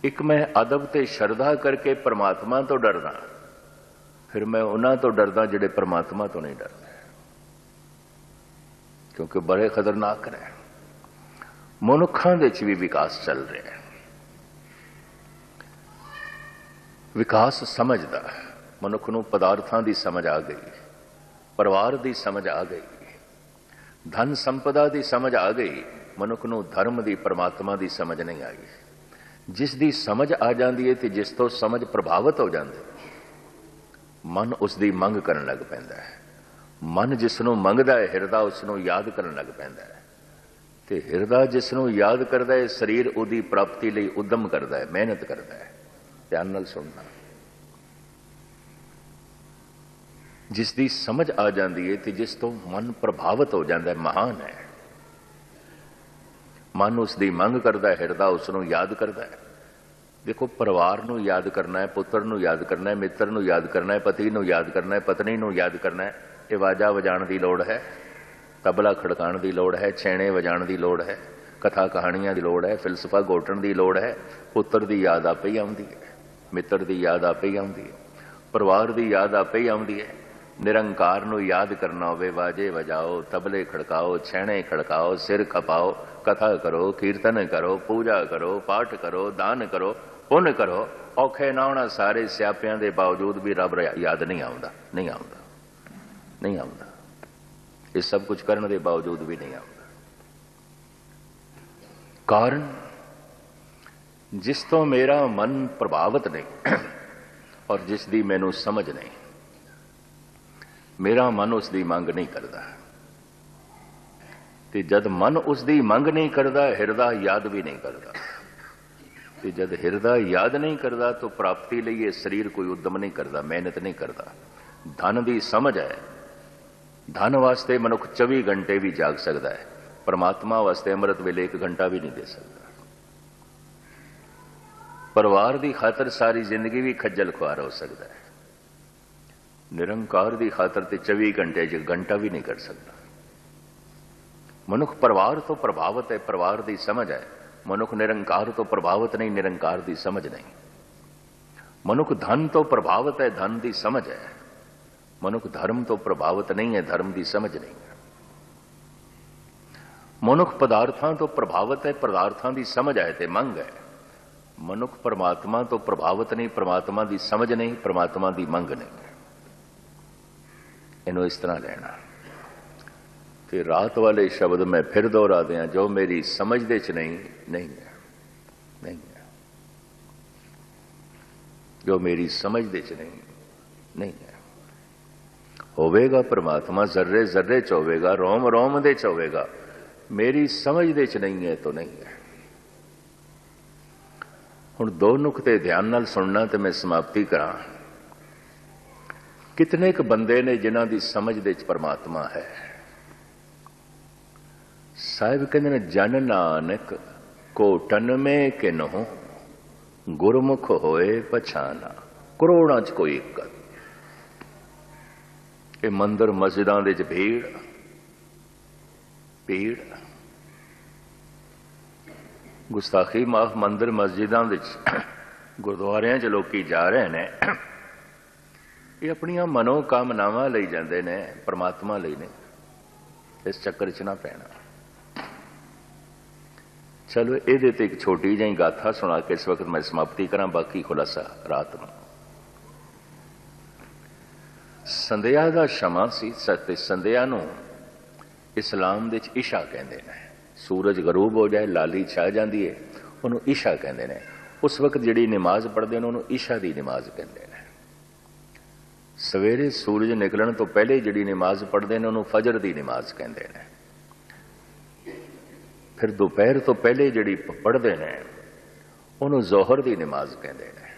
ਇੱਕ ਮੈਂ ਅਦਬ ਤੇ ਸ਼ਰਧਾ ਕਰਕੇ ਪ੍ਰਮਾਤਮਾ ਤੋਂ ਡਰਦਾ। ਫਿਰ ਮੈਂ ਉਹਨਾਂ ਤੋਂ ਡਰਦਾ ਜਿਹੜੇ ਪ੍ਰਮਾਤਮਾ ਤੋਂ ਨਹੀਂ ਡਰਦੇ। ਕਿਉਂਕਿ ਬੜੇ ਖਤਰਨਾਕ ਨੇ। ਮਨੁੱਖਾਂ ਦੇ ਵਿੱਚ ਵੀ ਵਿਕਾਸ ਚੱਲ ਰਿਹਾ ਹੈ। ਵਿਕਾਸ ਸਮਝਦਾ। ਮਨੁੱਖ ਨੂੰ ਪਦਾਰਥਾਂ ਦੀ ਸਮਝ ਆ ਗਈ। ਪਰਿਵਾਰ ਦੀ ਸਮਝ ਆ ਗਈ। ਧਨ ਸੰਪਦਾ ਦੀ ਸਮਝ ਆ ਗਈ, ਮਨੁੱਖ ਨੂੰ ਧਰਮ ਦੀ, ਪਰਮਾਤਮਾ ਦੀ ਸਮਝ ਨਹੀਂ ਆਈ। ਜਿਸ ਦੀ ਸਮਝ ਆ ਜਾਂਦੀ ਹੈ ਤੇ ਜਿਸ ਤੋਂ ਸਮਝ ਪ੍ਰਭਾਵਿਤ ਹੋ ਜਾਂਦੀ ਮਨ ਉਸ ਦੀ ਮੰਗ ਕਰਨ ਲੱਗ ਪੈਂਦਾ ਹੈ। ਮਨ ਜਿਸ ਨੂੰ ਮੰਗਦਾ ਹੈ ਹਿਰਦਾ ਉਸ ਨੂੰ ਯਾਦ ਕਰਨ ਲੱਗ ਪੈਂਦਾ ਹੈ। ਤੇ ਹਿਰਦਾ ਜਿਸ ਨੂੰ ਯਾਦ ਕਰਦਾ ਹੈ ਸਰੀਰ ਉਹਦੀ ਪ੍ਰਾਪਤੀ ਲਈ ਉਦਮ ਕਰਦਾ ਹੈ ਮਿਹਨਤ ਕਰਦਾ ਹੈ ਧਿਆਨ ਨਾਲ ਸੁਣਨਾ। ਜਿਸ ਦੀ ਸਮਝ ਆ ਜਾਂਦੀ ਹੈ ਤੇ ਜਿਸ ਤੋਂ ਮਨ ਪ੍ਰਭਾਵਿਤ ਹੋ ਜਾਂਦਾ ਹੈ ਮਹਾਨ ਹੈ। ਮਨ ਉਸ ਦੀ ਮੰਗ ਕਰਦਾ ਹੈ ਹਿਰਦਾ ਉਸ ਨੂੰ ਯਾਦ ਕਰਦਾ ਹੈ ਦੇਖੋ, ਪਰਿਵਾਰ ਨੂੰ ਯਾਦ ਕਰਨਾ ਹੈ ਪੁੱਤਰ ਨੂੰ ਯਾਦ ਕਰਨਾ ਹੈ ਮਿੱਤਰ ਨੂੰ ਯਾਦ ਕਰਨਾ ਹੈ ਪਤੀ ਨੂੰ ਯਾਦ ਕਰਨਾ ਹੈ ਪਤਨੀ ਨੂੰ ਯਾਦ ਕਰਨਾ ਹੈ ਇਹ ਵਾਜਾ ਵਜਾਉਣ ਦੀ ਲੋੜ ਹੈ। ਤਬਲਾ ਖੜਕਾਉਣ ਦੀ ਲੋੜ ਹੈ, ਛੇਣੇ ਵਜਾਣ ਦੀ ਲੋੜ ਹੈ, ਕਥਾ ਕਹਾਣੀਆਂ ਦੀ ਲੋੜ ਹੈ, ਫਿਲਸਫਾ ਗੋਟਣ ਦੀ ਲੋੜ ਹੈ, ਪੁੱਤਰ ਦੀ ਯਾਦ ਆਪੇ ਹੀ ਆਉਂਦੀ ਹੈ, ਮਿੱਤਰ ਦੀ ਯਾਦ ਆਪੇ ਹੀ ਆਉਂਦੀ ਹੈ, ਪਰਿਵਾਰ ਦੀ ਯਾਦ ਆਪੇ ਹੀ ਆਉਂਦੀ ਹੈ। ਨਿਰੰਕਾਰ ਨੂੰ ਯਾਦ ਕਰਨਾ ਹੋਵੇ, ਵਾਜੇ ਵਜਾਓ, ਤਬਲੇ ਖੜਕਾਓ ਛੈਣੇ ਖੜਕਾਓ, ਸਿਰ ਖਪਾਓ, ਕਥਾ ਕਰੋ, ਕੀਰਤਨ ਕਰੋ, ਪੂਜਾ ਕਰੋ, ਪਾਠ ਕਰੋ, ਦਾਨ ਕਰੋ, ਪੁੰਨ ਕਰੋ, ਔਖੇ ਨਾ ਹੋਣਾ, ਸਾਰੇ ਸਿਆਪਿਆਂ ਦੇ ਬਾਵਜੂਦ ਵੀ ਰੱਬ ਯਾਦ ਨਹੀਂ ਆਉਂਦਾ ਨਹੀਂ ਆਉਂਦਾ ਨਹੀਂ ਆਉਂਦਾ। ਇਹ ਸਭ ਕੁਝ ਕਰਨ ਦੇ ਬਾਵਜੂਦ ਵੀ ਨਹੀਂ ਆਉਂਦਾ। ਕਾਰਨ? ਜਿਸ ਤੋਂ ਮੇਰਾ ਮਨ ਪ੍ਰਭਾਵਿਤ ਨਹੀਂ ਔਰ ਜਿਸ ਦੀ ਮੈਨੂੰ ਸਮਝ ਨਹੀਂ। ਮੇਰਾ ਮਨ ਉਸ ਦੀ ਮੰਗ ਨਹੀਂ ਕਰਦਾ। ਤੇ ਜਦ ਮਨ ਉਸ ਦੀ ਮੰਗ ਨਹੀਂ ਕਰਦਾ, ਹਿਰਦਾ ਯਾਦ ਵੀ ਨਹੀਂ ਕਰਦਾ। ਤੇ ਜਦ ਹਿਰਦਾ ਯਾਦ ਨਹੀਂ ਕਰਦਾ, ਤਾਂ ਪ੍ਰਾਪਤੀ ਲਈ ਇਹ ਸਰੀਰ ਕੋਈ ਉਦਮ ਨਹੀਂ ਕਰਦਾ, ਮਿਹਨਤ ਨਹੀਂ ਕਰਦਾ। ਧਨ ਦੀ ਸਮਝ ਹੈ। ਧਨ ਵਾਸਤੇ ਮਨੁੱਖ 24 ਘੰਟੇ ਵੀ ਜਾਗ ਸਕਦਾ ਹੈ। ਪਰਮਾਤਮਾ ਵਾਸਤੇ ਅੰਮ੍ਰਿਤ ਵੇਲੇ 1 ਘੰਟਾ ਵੀ ਨਹੀਂ ਦੇ ਸਕਦਾ। ਪਰਿਵਾਰ ਦੀ ਖਾਤਰ ਸਾਰੀ ਜ਼ਿੰਦਗੀ ਵੀ ਖੱਜਲ ਖੁਆਰ ਹੋ ਸਕਦਾ ਹੈ। ਨਿਰੰਕਾਰ ਦੀ ਖਾਤਰ ਤੇ 24 ਘੰਟੇ 'ਚ ਘੰਟਾ ਵੀ ਨਹੀਂ ਕਰ ਸਕਦਾ। ਮਨੁੱਖ ਪਰਿਵਾਰ ਤੋਂ ਪ੍ਰਭਾਵਿਤ ਹੈ, ਪਰਿਵਾਰ ਦੀ ਸਮਝ ਹੈ। ਮਨੁੱਖ ਨਿਰੰਕਾਰ ਤੋਂ ਪ੍ਰਭਾਵਿਤ ਨਹੀਂ, ਨਿਰੰਕਾਰ ਦੀ ਸਮਝ ਨਹੀਂ। ਮਨੁੱਖ ਧਨ ਤੋਂ ਪ੍ਰਭਾਵਿਤ ਹੈ, ਧਨ ਦੀ ਸਮਝ ਹੈ। ਮਨੁੱਖ ਧਰਮ ਤੋਂ ਪ੍ਰਭਾਵਿਤ ਨਹੀਂ ਹੈ, ਧਰਮ ਦੀ ਸਮਝ ਨਹੀਂ ਹੈ। ਮਨੁੱਖ ਪਦਾਰਥਾਂ ਤੋਂ ਪ੍ਰਭਾਵਿਤ ਹੈ, ਪਦਾਰਥਾਂ ਦੀ ਸਮਝ ਹੈ ਤੇ ਮੰਗ ਹੈ। ਮਨੁੱਖ ਪਰਮਾਤਮਾ ਤੋਂ ਪ੍ਰਭਾਵਿਤ ਨਹੀਂ, ਪਰਮਾਤਮਾ ਦੀ ਸਮਝ ਨਹੀਂ, ਪਰਮਾਤਮਾ ਦੀ ਮੰਗ ਨਹੀਂ। ਇਹਨੂੰ ਇਸ ਤਰ੍ਹਾਂ ਲੈਣਾ। ਤੇ ਰਾਤ ਵਾਲੇ ਸ਼ਬਦ ਮੈਂ ਫਿਰ ਦੁਹਰਾ ਦਿਆਂ, ਜੋ ਮੇਰੀ ਸਮਝ ਦੇ ਚ ਨਹੀਂ ਨਹੀਂ ਹੈ ਨਹੀਂ ਹੈ। ਜੋ ਮੇਰੀ ਸਮਝ ਦੇ ਚ ਨਹੀਂ ਨਹੀਂ ਹੈ। ਹੋਵੇਗਾ ਪਰਮਾਤਮਾ, ਜ਼ਰਰੇ ਜ਼ਰਰੇ ਚ ਹੋਵੇਗਾ, ਰੋਮ ਰੋਮ ਦੇ ਚ ਹੋਵੇਗਾ। ਮੇਰੀ ਸਮਝ ਦੇ ਚ ਨਹੀਂ ਹੈ ਤਾਂ ਨਹੀਂ ਹੈ। ਹੁਣ ਦੋ ਨੁਕਤੇ ਧਿਆਨ ਨਾਲ ਸੁਣਨਾ ਤੇ ਮੈਂ ਸਮਾਪਤੀ ਕਰਾਂ। ਕਿਤਨੇ ਕ ਬੰਦੇ ਨੇ ਜਿਨ੍ਹਾਂ ਦੀ ਸਮਝ ਦੇ ਵਿੱਚ ਪਰਮਾਤਮਾ ਹੈ? ਸਾਹਿਬ ਕਹਿੰਦੇ ਨੇ, ਜਨ ਨਾਨਕ ਕੋਟਨ ਮੇ ਕਿਨਹੁ ਗੁਰਮੁਖ ਹੋਏ ਪਛਾਨਾ। ਕਰੋੜਾਂ ਚ ਕੋਈ ਇੱਕ ਇਹ ਮੰਦਰ ਮਸਜਿਦਾਂ ਦੇ ਵਿੱਚ ਭੀੜ ਭੀੜ ਗੁਸਤਾਖੀ ਮਾਫ ਮੰਦਰ ਮਸਜਿਦਾਂ ਵਿੱਚ ਗੁਰਦੁਆਰਿਆਂ 'ਚ ਲੋਕੀ ਜਾ ਰਹੇ ਨੇ। ਇਹ ਆਪਣੀਆਂ ਮਨੋ ਕਾਮਨਾਵਾਂ ਲਈ ਜਾਂਦੇ ਨੇ, ਪਰਮਾਤਮਾ ਲਈ ਨਹੀਂ ਇਸ ਚੱਕਰ 'ਚ ਨਾ ਪੈਣਾ। ਚਲੋ, ਇਹਦੇ ਤੇ ਇੱਕ ਛੋਟੀ ਜਿਹੀ ਗਾਥਾ ਸੁਣਾ ਕੇ ਇਸ ਵਕਤ ਮੈਂ ਸਮਾਪਤੀ ਕਰਾਂ, ਬਾਕੀ ਖੁਲਾਸਾ ਰਾਤ ਨੂੰ। ਸੰਧਿਆ ਦਾ ਸ਼ਮਾ ਸੀ ਸਤੇ ਸੰਧਿਆ ਨੂੰ ਇਸਲਾਮ ਦੇ ਵਿੱਚ ਇਸ਼ਾ ਕਹਿੰਦੇ ਨੇ। ਸੂਰਜ ਗਰੂਬ ਹੋ ਜਾਏ, ਲਾਲੀ ਛਾ ਜਾਂਦੀ ਹੈ ਉਹਨੂੰ ਇਸ਼ਾ ਕਹਿੰਦੇ ਨੇ। ਉਸ ਵਕਤ ਜਿਹੜੀ ਨਮਾਜ਼ ਪੜ੍ਹਦੇ ਨੇ, ਉਹਨੂੰ ਇਸ਼ਾ ਦੀ ਨਮਾਜ਼ ਕਹਿੰਦੇ ਨੇ। ਸਵੇਰੇ ਸੂਰਜ ਨਿਕਲਣ ਤੋਂ ਪਹਿਲੇ ਜਿਹੜੀ ਨਮਾਜ਼ ਪੜ੍ਹਦੇ ਨੇ, ਉਹਨੂੰ ਫਜਰ ਦੀ ਨਮਾਜ਼ ਕਹਿੰਦੇ ਨੇ। ਫਿਰ ਦੁਪਹਿਰ ਤੋਂ ਪਹਿਲੇ ਜਿਹੜੀ ਪੜ੍ਹਦੇ ਨੇ, ਉਹਨੂੰ ਜ਼ੋਹਰ ਦੀ ਨਮਾਜ਼ ਕਹਿੰਦੇ ਨੇ।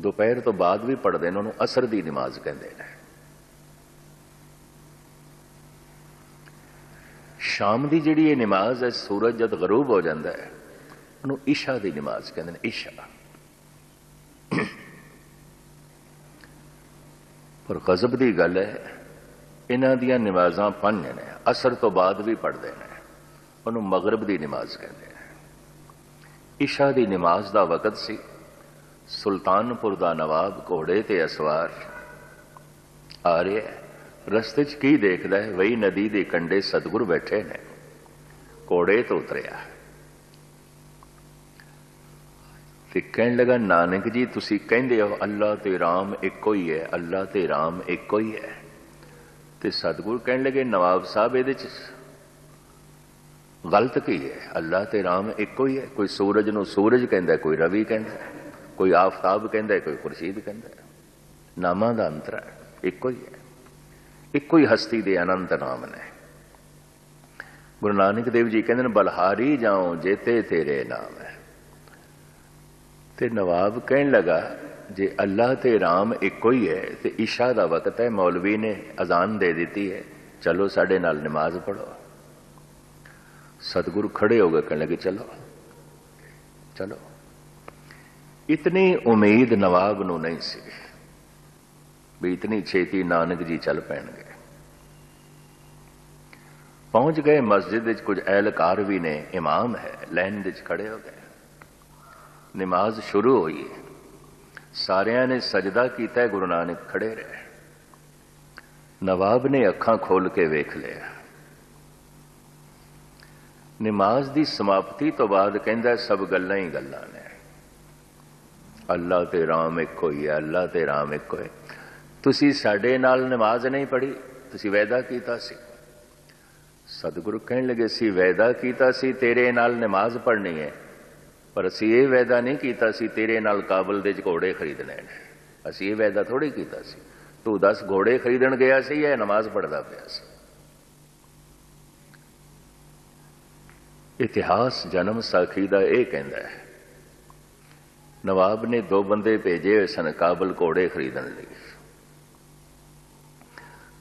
ਦੁਪਹਿਰ ਤੋਂ ਬਾਅਦ ਵੀ ਪੜ੍ਹਦੇ ਨੇ, ਉਹਨੂੰ ਅਸਰ ਦੀ ਨਮਾਜ਼ ਕਹਿੰਦੇ ਨੇ। ਸ਼ਾਮ ਦੀ ਜਿਹੜੀ ਇਹ ਨਮਾਜ਼ ਹੈ, ਸੂਰਜ ਜਦ ਗਰੂਬ ਹੋ ਜਾਂਦਾ ਹੈ, ਉਹਨੂੰ ਇਸ਼ਾ ਦੀ ਨਮਾਜ਼ ਕਹਿੰਦੇ ਨੇ ਇਸ਼ਾ ਪਰ ਗਜ਼ਬ ਦੀ ਗੱਲ ਹੈ, ਇਹਨਾਂ ਦੀਆਂ ਨਮਾਜ਼ਾਂ ਪੰਜ ਨੇ, ਅਸਰ ਤੋਂ ਬਾਅਦ ਵੀ ਪੜ੍ਹਦੇ ਨੇ। ਉਹਨੂੰ ਮਗਰਬ ਦੀ ਨਮਾਜ਼ ਕਹਿੰਦੇ ਨੇ ਇਸ਼ਾ ਦੀ ਨਮਾਜ਼ ਦਾ ਵਕਤ ਸੀ। ਸੁਲਤਾਨਪੁਰ ਦਾ ਨਵਾਬ ਘੋੜੇ ਤੇ ਅਸਵਾਰ। ਆ ਰਿਹਾ ਰਸਤੇ 'ਚ ਕੀ ਦੇਖਦਾ ਹੈ? ਵਈ ਨਦੀ ਦੇ ਕੰਢੇ ਸਤਗੁਰ ਬੈਠੇ ਨੇ। ਘੋੜੇ ਤੋਂ ਉਤਰਿਆ। ਤੇ ਕਹਿਣ ਲੱਗਾ, ਨਾਨਕ ਜੀ, ਤੁਸੀਂ ਕਹਿੰਦੇ ਹੋ, ਅੱਲਾ ਤੇ ਰਾਮ ਇੱਕੋ ਹੀ ਹੈ, ਅੱਲਾ ਤੇ ਰਾਮ ਇੱਕੋ ਹੀ ਹੈ। ਤੇ ਸਤਗੁਰ ਕਹਿਣ ਲੱਗੇ, ਨਵਾਬ ਸਾਹਿਬ ਇਹਦੇ 'ਚ ਗਲਤ ਕੀ ਹੈ? ਅੱਲਾ ਤੇ ਰਾਮ ਇੱਕੋ ਹੀ ਹੈ। ਕੋਈ ਸੂਰਜ ਨੂੰ ਸੂਰਜ ਕਹਿੰਦਾ, ਕੋਈ ਰਵੀ ਕਹਿੰਦਾ, ਕੋਈ ਆਫਤਾਬ ਕਹਿੰਦਾ, ਕੋਈ ਖੁਰਸ਼ੀਦ ਕਹਿੰਦਾ। ਨਾਮਾਂ ਦਾ ਅੰਤਰ ਹੈ, ਇੱਕੋ ਹੀ ਹੈ। ਇੱਕੋ ਹੀ ਹਸਤੀ ਦੇ ਅਨੰਤ ਨਾਮ ਨੇ। ਗੁਰੂ ਨਾਨਕ ਦੇਵ ਜੀ ਕਹਿੰਦੇ ਨੇ, ਬਲਹਾਰੀ ਜਾਉ ਜੇਤੇ ਤੇਰੇ ਨਾਮ ਹੈ। ਤੇ ਨਵਾਬ ਕਹਿਣ ਲਗਾ, ਜੇ ਅੱਲਾਹ ਤੇ ਰਾਮ ਇੱਕੋ ਹੀ ਹੈ, ਤੇ ਇਸ਼ਾ ਦਾ ਵਕਤ ਹੈ, ਮੌਲਵੀ ਨੇ ਅਜ਼ਾਨ ਦੇ ਦਿੱਤੀ ਹੈ, ਚਲੋ ਸਾਡੇ ਨਾਲ ਨਮਾਜ਼ ਪੜੋ ਸਤਿਗੁਰੂ ਖੜੇ ਹੋ ਗਏ, ਕਹਿਣ ਲੱਗੇ, ਚਲੋ ਚਲੋ। ਇਤਨੀ ਉਮੀਦ ਨਵਾਬ ਨੂੰ ਨਹੀਂ ਸੀ, ਵੀ ਇਤਨੀ ਛੇਤੀ ਨਾਨਕ ਜੀ ਚੱਲ ਪੈਣਗੇ। ਪਹੁੰਚ ਗਏ ਮਸਜਿਦ ਵਿੱਚ, ਕੁਝ ਅਹਿਲਕਾਰ ਵੀ ਨੇ, ਇਮਾਮ ਹੈ ਲਾਈਨ ਵਿੱਚ ਖੜੇ ਹੋ ਗਏ। ਨਮਾਜ਼ ਸ਼ੁਰੂ ਹੋਈ ਸਾਰਿਆਂ ਨੇ ਸਜਦਾ ਕੀਤਾ ਗੁਰੂ ਨਾਨਕ ਖੜੇ ਰਹੇ। ਨਵਾਬ ਨੇ ਅੱਖਾਂ ਖੋਲ ਕੇ ਵੇਖ ਲਿਆ। ਨਮਾਜ਼ ਦੀ ਸਮਾਪਤੀ ਤੋਂ ਬਾਅਦ ਕਹਿੰਦਾ, ਸਭ ਗੱਲਾਂ ਹੀ ਗੱਲਾਂ ਨੇ। ਅੱਲਾ ਤੇ ਰਾਮ ਇੱਕੋ ਹੀ ਹੈ ਅੱਲਾ ਤੇ ਰਾਮ ਇੱਕੋ ਹੈ ਤੁਸੀਂ ਸਾਡੇ ਨਾਲ ਨਮਾਜ਼ ਨਹੀਂ ਪੜ੍ਹੀ, ਤੁਸੀਂ ਵੈਦਾ ਕੀਤਾ ਸੀ। ਸਤਿਗੁਰੂ ਕਹਿਣ ਲੱਗੇ ਸੀ ਵੈਦਾ ਕੀਤਾ ਸੀ, ਤੇਰੇ ਨਾਲ ਨਮਾਜ਼ ਪੜ੍ਹਨੀ ਹੈ ਪਰ ਅਸੀਂ ਇਹ ਵੈਦਾ ਨਹੀਂ ਕੀਤਾ ਸੀ, ਤੇਰੇ ਨਾਲ ਕਾਬਲ ਦੇ ਘੋੜੇ ਖਰੀਦਣੇ ਨੇ। ਅਸੀਂ ਇਹ ਵੈਦਾ ਥੋੜੀ ਕੀਤਾ ਸੀ। ਤੂੰ 10 ਘੋੜੇ ਖਰੀਦਣ ਗਿਆ ਸੀ ਜਾਂ ਨਮਾਜ਼ ਪੜ੍ਹਦਾ ਪਿਆ ਸੀ? ਇਤਿਹਾਸ ਜਨਮ ਸਾਖੀ ਦਾ ਇਹ ਕਹਿੰਦਾ ਹੈ, ਨਵਾਬ ਨੇ ਦੋ ਬੰਦੇ ਭੇਜੇ ਹੋਏ ਸਨ ਕਾਬਲ ਘੋੜੇ ਖਰੀਦਣ ਲਈ।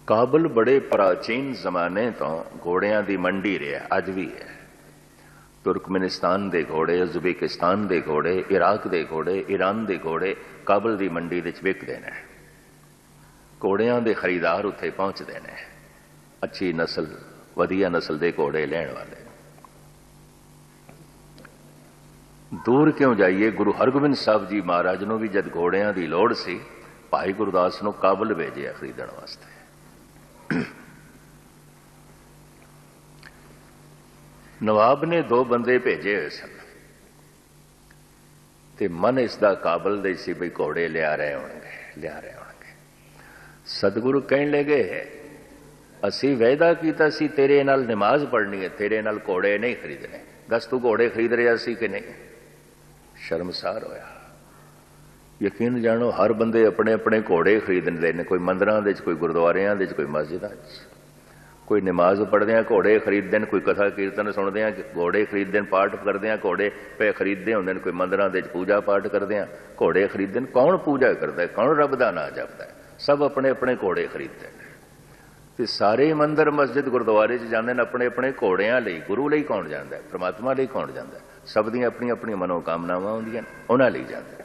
ਕਾਬਲ ਬੜੇ ਪ੍ਰਾਚੀਨ ਜ਼ਮਾਨੇ ਤੋਂ ਘੋੜਿਆਂ ਦੀ ਮੰਡੀ ਰਿਹਾ, ਅੱਜ ਵੀ ਹੈ। ਤੁਰਕਮਨਿਸਤਾਨ ਦੇ ਘੋੜੇ, ਉਜ਼ਬੇਕਿਸਤਾਨ ਦੇ ਘੋੜੇ, ਇਰਾਕ ਦੇ ਘੋੜੇ ਈਰਾਨ ਦੇ ਘੋੜੇ ਕਾਬਲ ਦੀ ਮੰਡੀ ਵਿੱਚ ਵਿਕਦੇ ਨੇ। ਘੋੜਿਆਂ ਦੇ ਖਰੀਦਾਰ ਉੱਥੇ ਪਹੁੰਚਦੇ ਨੇ। ਅੱਛੀ ਨਸਲ, ਵਧੀਆ ਨਸਲ ਦੇ ਘੋੜੇ ਲੈਣ ਵਾਲੇ। ਦੂਰ ਕਿਉਂ ਜਾਈਏ? ਗੁਰੂ ਹਰਗੋਬਿੰਦ ਸਾਹਿਬ ਜੀ ਮਹਾਰਾਜ ਨੂੰ ਵੀ ਜਦ ਘੋੜਿਆਂ ਦੀ ਲੋੜ ਸੀ, ਭਾਈ ਗੁਰਦਾਸ ਨੂੰ ਕਾਬਲ ਭੇਜਿਆ ਖਰੀਦਣ ਵਾਸਤੇ। ਨਵਾਬ ਨੇ ਦੋ ਬੰਦੇ ਭੇਜੇ ਹੋਏ ਸਨ। ਤੇ ਮਨ ਇਸ ਦਾ ਕਾਬਲ ਦੇ ਸੀ ਵੀ ਘੋੜੇ ਲਿਆ ਰਹੇ ਹੋਣਗੇ, ਲਿਆ ਰਹੇ ਹੋਣਗੇ। ਸਤਿਗੁਰੂ ਕਹਿਣ ਲੱਗੇ, ਅਸੀਂ ਵਾਅਦਾ ਕੀਤਾ ਸੀ ਤੇਰੇ ਨਾਲ ਨਮਾਜ਼ ਪੜ੍ਹਨੀ ਹੈ, ਤੇਰੇ ਨਾਲ ਘੋੜੇ ਨਹੀਂ ਖਰੀਦਣੇ। ਦੱਸ ਤੂੰ ਘੋੜੇ ਖਰੀਦ ਰਿਹਾ ਸੀ ਕਿ ਨਹੀਂ? ਸ਼ਰਮਸਾਰ ਹੋਇਆ। ਯਕੀਨ ਜਾਣੋ, ਹਰ ਬੰਦੇ ਆਪਣੇ ਆਪਣੇ ਘੋੜੇ ਖਰੀਦਦੇ ਨੇ, ਕੋਈ ਮੰਦਰਾਂ ਦੇ ਵਿੱਚ, ਕੋਈ ਗੁਰਦੁਆਰਿਆਂ ਦੇ ਵਿੱਚ, ਕੋਈ ਮਸਜਿਦਾਂ 'ਚ ਕੋਈ ਨਮਾਜ਼ ਪੜ੍ਹਦੇ ਆ, ਘੋੜੇ ਖਰੀਦਦੇ ਨੇ, ਕੋਈ ਕਥਾ ਕੀਰਤਨ ਸੁਣਦੇ ਆ, ਘੋੜੇ ਖਰੀਦਦੇ ਨੇ, ਪਾਠ ਕਰਦੇ ਆ, ਘੋੜੇ ਪੇ ਖਰੀਦਦੇ ਹੁੰਦੇ ਨੇ, ਕੋਈ ਮੰਦਰਾਂ ਦੇ ਵਿੱਚ ਪੂਜਾ ਪਾਠ ਕਰਦੇ ਆ, ਘੋੜੇ ਖਰੀਦਦੇ ਨੇ, ਕੌਣ ਪੂਜਾ ਕਰਦਾ ਹੈ, ਕੌਣ ਰੱਬ ਦਾ ਨਾਮ ਜਪਦਾ ਹੈ? ਸਭ ਆਪਣੇ ਆਪਣੇ ਘੋੜੇ ਖਰੀਦਦੇ ਨੇ। ਤੇ ਸਾਰੇ ਮੰਦਰ, ਮਸਜਿਦ, ਗੁਰਦੁਆਰੇ 'ਚ ਜਾਂਦੇ ਨੇ, ਆਪਣੇ ਆਪਣੇ ਘੋੜਿਆਂ ਲਈ, ਗੁਰੂ ਲਈ ਕੌਣ ਜਾਂਦਾ ਹੈ? ਪ੍ਰਮਾਤਮਾ ਲਈ ਕੌਣ ਜਾਂਦਾ ਹੈ? ਸਭ ਦੀਆਂ ਆਪਣੀਆਂ ਆਪਣੀਆਂ ਮਨੋਕਾਮਨਾਵਾਂ ਹੁੰਦੀਆਂ ਨੇ, ਉਹਨਾਂ ਲਈ ਜਾਂਦੇ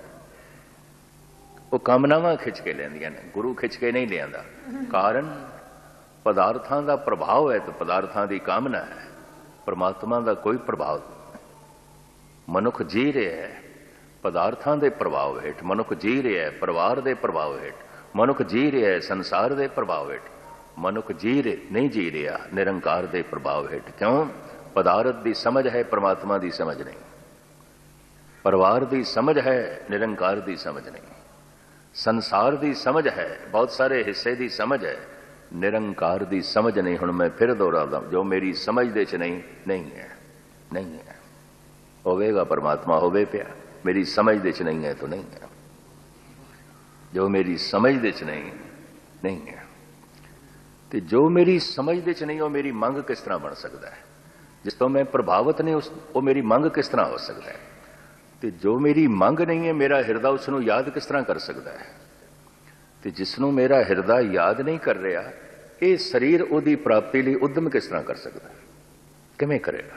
ਉਹ ਕਾਮਨਾਵਾਂ ਖਿੱਚ ਕੇ ਲੈਂਦੀਆਂ ਨੇ, ਗੁਰੂ ਖਿੱਚ ਕੇ ਨਹੀਂ ਲਿਆਂਦਾ। ਕਾਰਨ ਪਦਾਰਥਾਂ ਦਾ ਪ੍ਰਭਾਵ ਹੈ ਤੇ ਪਦਾਰਥਾਂ ਦੀ ਕਾਮਨਾ ਹੈ। ਪਰਮਾਤਮਾ ਦਾ ਕੋਈ ਪ੍ਰਭਾਵ ਮਨੁੱਖ ਜੀ ਰਿਹਾ ਹੈ, ਪਦਾਰਥਾਂ ਦੇ ਪ੍ਰਭਾਵ ਹੇਠ। ਮਨੁੱਖ ਜੀ ਰਿਹਾ ਹੈ, ਪਰਿਵਾਰ ਦੇ ਪ੍ਰਭਾਵ ਹੇਠ। ਮਨੁੱਖ ਜੀ ਰਿਹਾ ਹੈ, ਸੰਸਾਰ ਦੇ ਪ੍ਰਭਾਵ ਹੇਠ। ਮਨੁੱਖ ਜੀ ਨਹੀਂ ਜੀ ਰਿਹਾ, ਨਿਰੰਕਾਰ ਦੇ ਪ੍ਰਭਾਵ ਹੇਠ। ਕਿਉਂ? ਪਦਾਰਥ ਦੀ ਸਮਝ ਹੈ, ਪਰਮਾਤਮਾ ਦੀ ਸਮਝ ਨਹੀਂ। ਪਰਿਵਾਰ ਦੀ ਸਮਝ ਹੈ, ਨਿਰੰਕਾਰ ਦੀ ਸਮਝ ਨਹੀਂ। ਸੰਸਾਰ ਦੀ ਸਮਝ ਹੈ, ਬਹੁਤ ਸਾਰੇ ਹਿੱਸੇ ਦੀ ਸਮਝ ਹੈ। ਨਿਰੰਕਾਰ ਦੀ ਸਮਝ ਨਹੀਂ, ਹੁਣ ਮੈਂ ਫਿਰ ਦੁਹਰਾਉਂਦਾ ਜੋ ਮੇਰੀ ਸਮਝ ਦੇ ਚ ਨਹੀਂ ਨਹੀਂ ਹੈ ਨਹੀਂ ਹੈ। ਹੋਵੇਗਾ ਪਰਮਾਤਮਾ, ਹੋਵੇ ਪਿਆ। ਮੇਰੀ ਸਮਝ ਦੇ ਚ ਨਹੀਂ ਹੈ ਤਾਂ ਨਹੀਂ ਹੈ। ਜੋ ਮੇਰੀ ਸਮਝ ਦੇ ਚ ਨਹੀਂ ਨਹੀਂ ਹੈ। ਤੇ ਜੋ ਮੇਰੀ ਸਮਝ ਦੇ ਚ ਨਹੀਂ, ਉਹ ਮੇਰੀ ਮੰਗ ਕਿਸ ਤਰ੍ਹਾਂ ਬਣ ਸਕਦਾ ਹੈ? ਜਿਸ ਤੋਂ ਮੈਂ ਪ੍ਰਭਾਵਿਤ ਨਹੀਂ, ਉਸ, ਉਹ ਮੇਰੀ ਮੰਗ ਕਿਸ ਤਰ੍ਹਾਂ ਹੋ ਸਕਦਾ ਹੈ? ਤੇ ਜੋ ਮੇਰੀ ਮੰਗ ਨਹੀਂ ਹੈ, ਮੇਰਾ ਹਿਰਦਾ ਉਸ ਨੂੰ ਯਾਦ ਕਿਸ ਤਰ੍ਹਾਂ ਕਰ ਸਕਦਾ ਹੈ? ਤੇ ਜਿਸ ਨੂੰ ਮੇਰਾ ਹਿਰਦਾ ਯਾਦ ਨਹੀਂ ਕਰ ਰਿਹਾ ਇਹ ਸਰੀਰ ਉਹਦੀ ਪ੍ਰਾਪਤੀ ਲਈ ਉਦਮ ਕਿਸ ਤਰ੍ਹਾਂ ਕਰ ਸਕਦਾ ਹੈ? ਕਿਵੇਂ ਕਰੇਗਾ?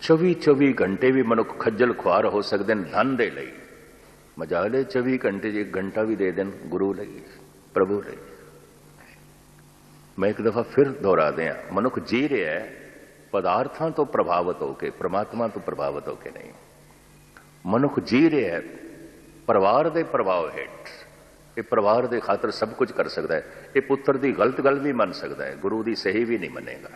24 24 ਘੰਟੇ ਵੀ ਮਨੁੱਖ ਖੱਜਲ ਖੁਆਰ ਹੋ ਸਕਦੇ ਨੇ ਧਨ ਦੇ ਲਈ। ਮਜਾਲੇ 24 ਘੰਟੇ 'ਚ ਘੰਟਾ ਵੀ ਦੇ ਦੇਣ, ਗੁਰੂ ਲਈ, ਪ੍ਰਭੂ ਲਈ। ਮੈਂ ਇੱਕ ਦਫਾ ਫਿਰ ਦੁਹਰਾ ਦਿਆਂ, ਮਨੁੱਖ ਜੀ ਰਿਹਾ ਹੈ, ਪਦਾਰਥਾਂ ਤੋਂ ਪ੍ਰਭਾਵਿਤ ਹੋ ਕੇ, ਪ੍ਰਮਾਤਮਾ ਤੋਂ ਪ੍ਰਭਾਵਿਤ ਹੋ ਕੇ ਨਹੀਂ। ਮਨੁੱਖ ਜੀ ਰਿਹਾ ਹੈ, ਪਰਿਵਾਰ ਦੇ ਪ੍ਰਭਾਵ ਹੇਠ। ਇਹ ਪਰਿਵਾਰ ਦੇ ਖਾਤਰ ਸਭ ਕੁਝ ਕਰ ਸਕਦਾ ਹੈ। ਇਹ ਪੁੱਤਰ ਦੀ ਗਲਤ ਗੱਲ ਵੀ ਮੰਨ ਸਕਦਾ ਹੈ। ਗੁਰੂ ਦੀ ਸਹੀ ਵੀ ਨਹੀਂ ਮੰਨੇਗਾ।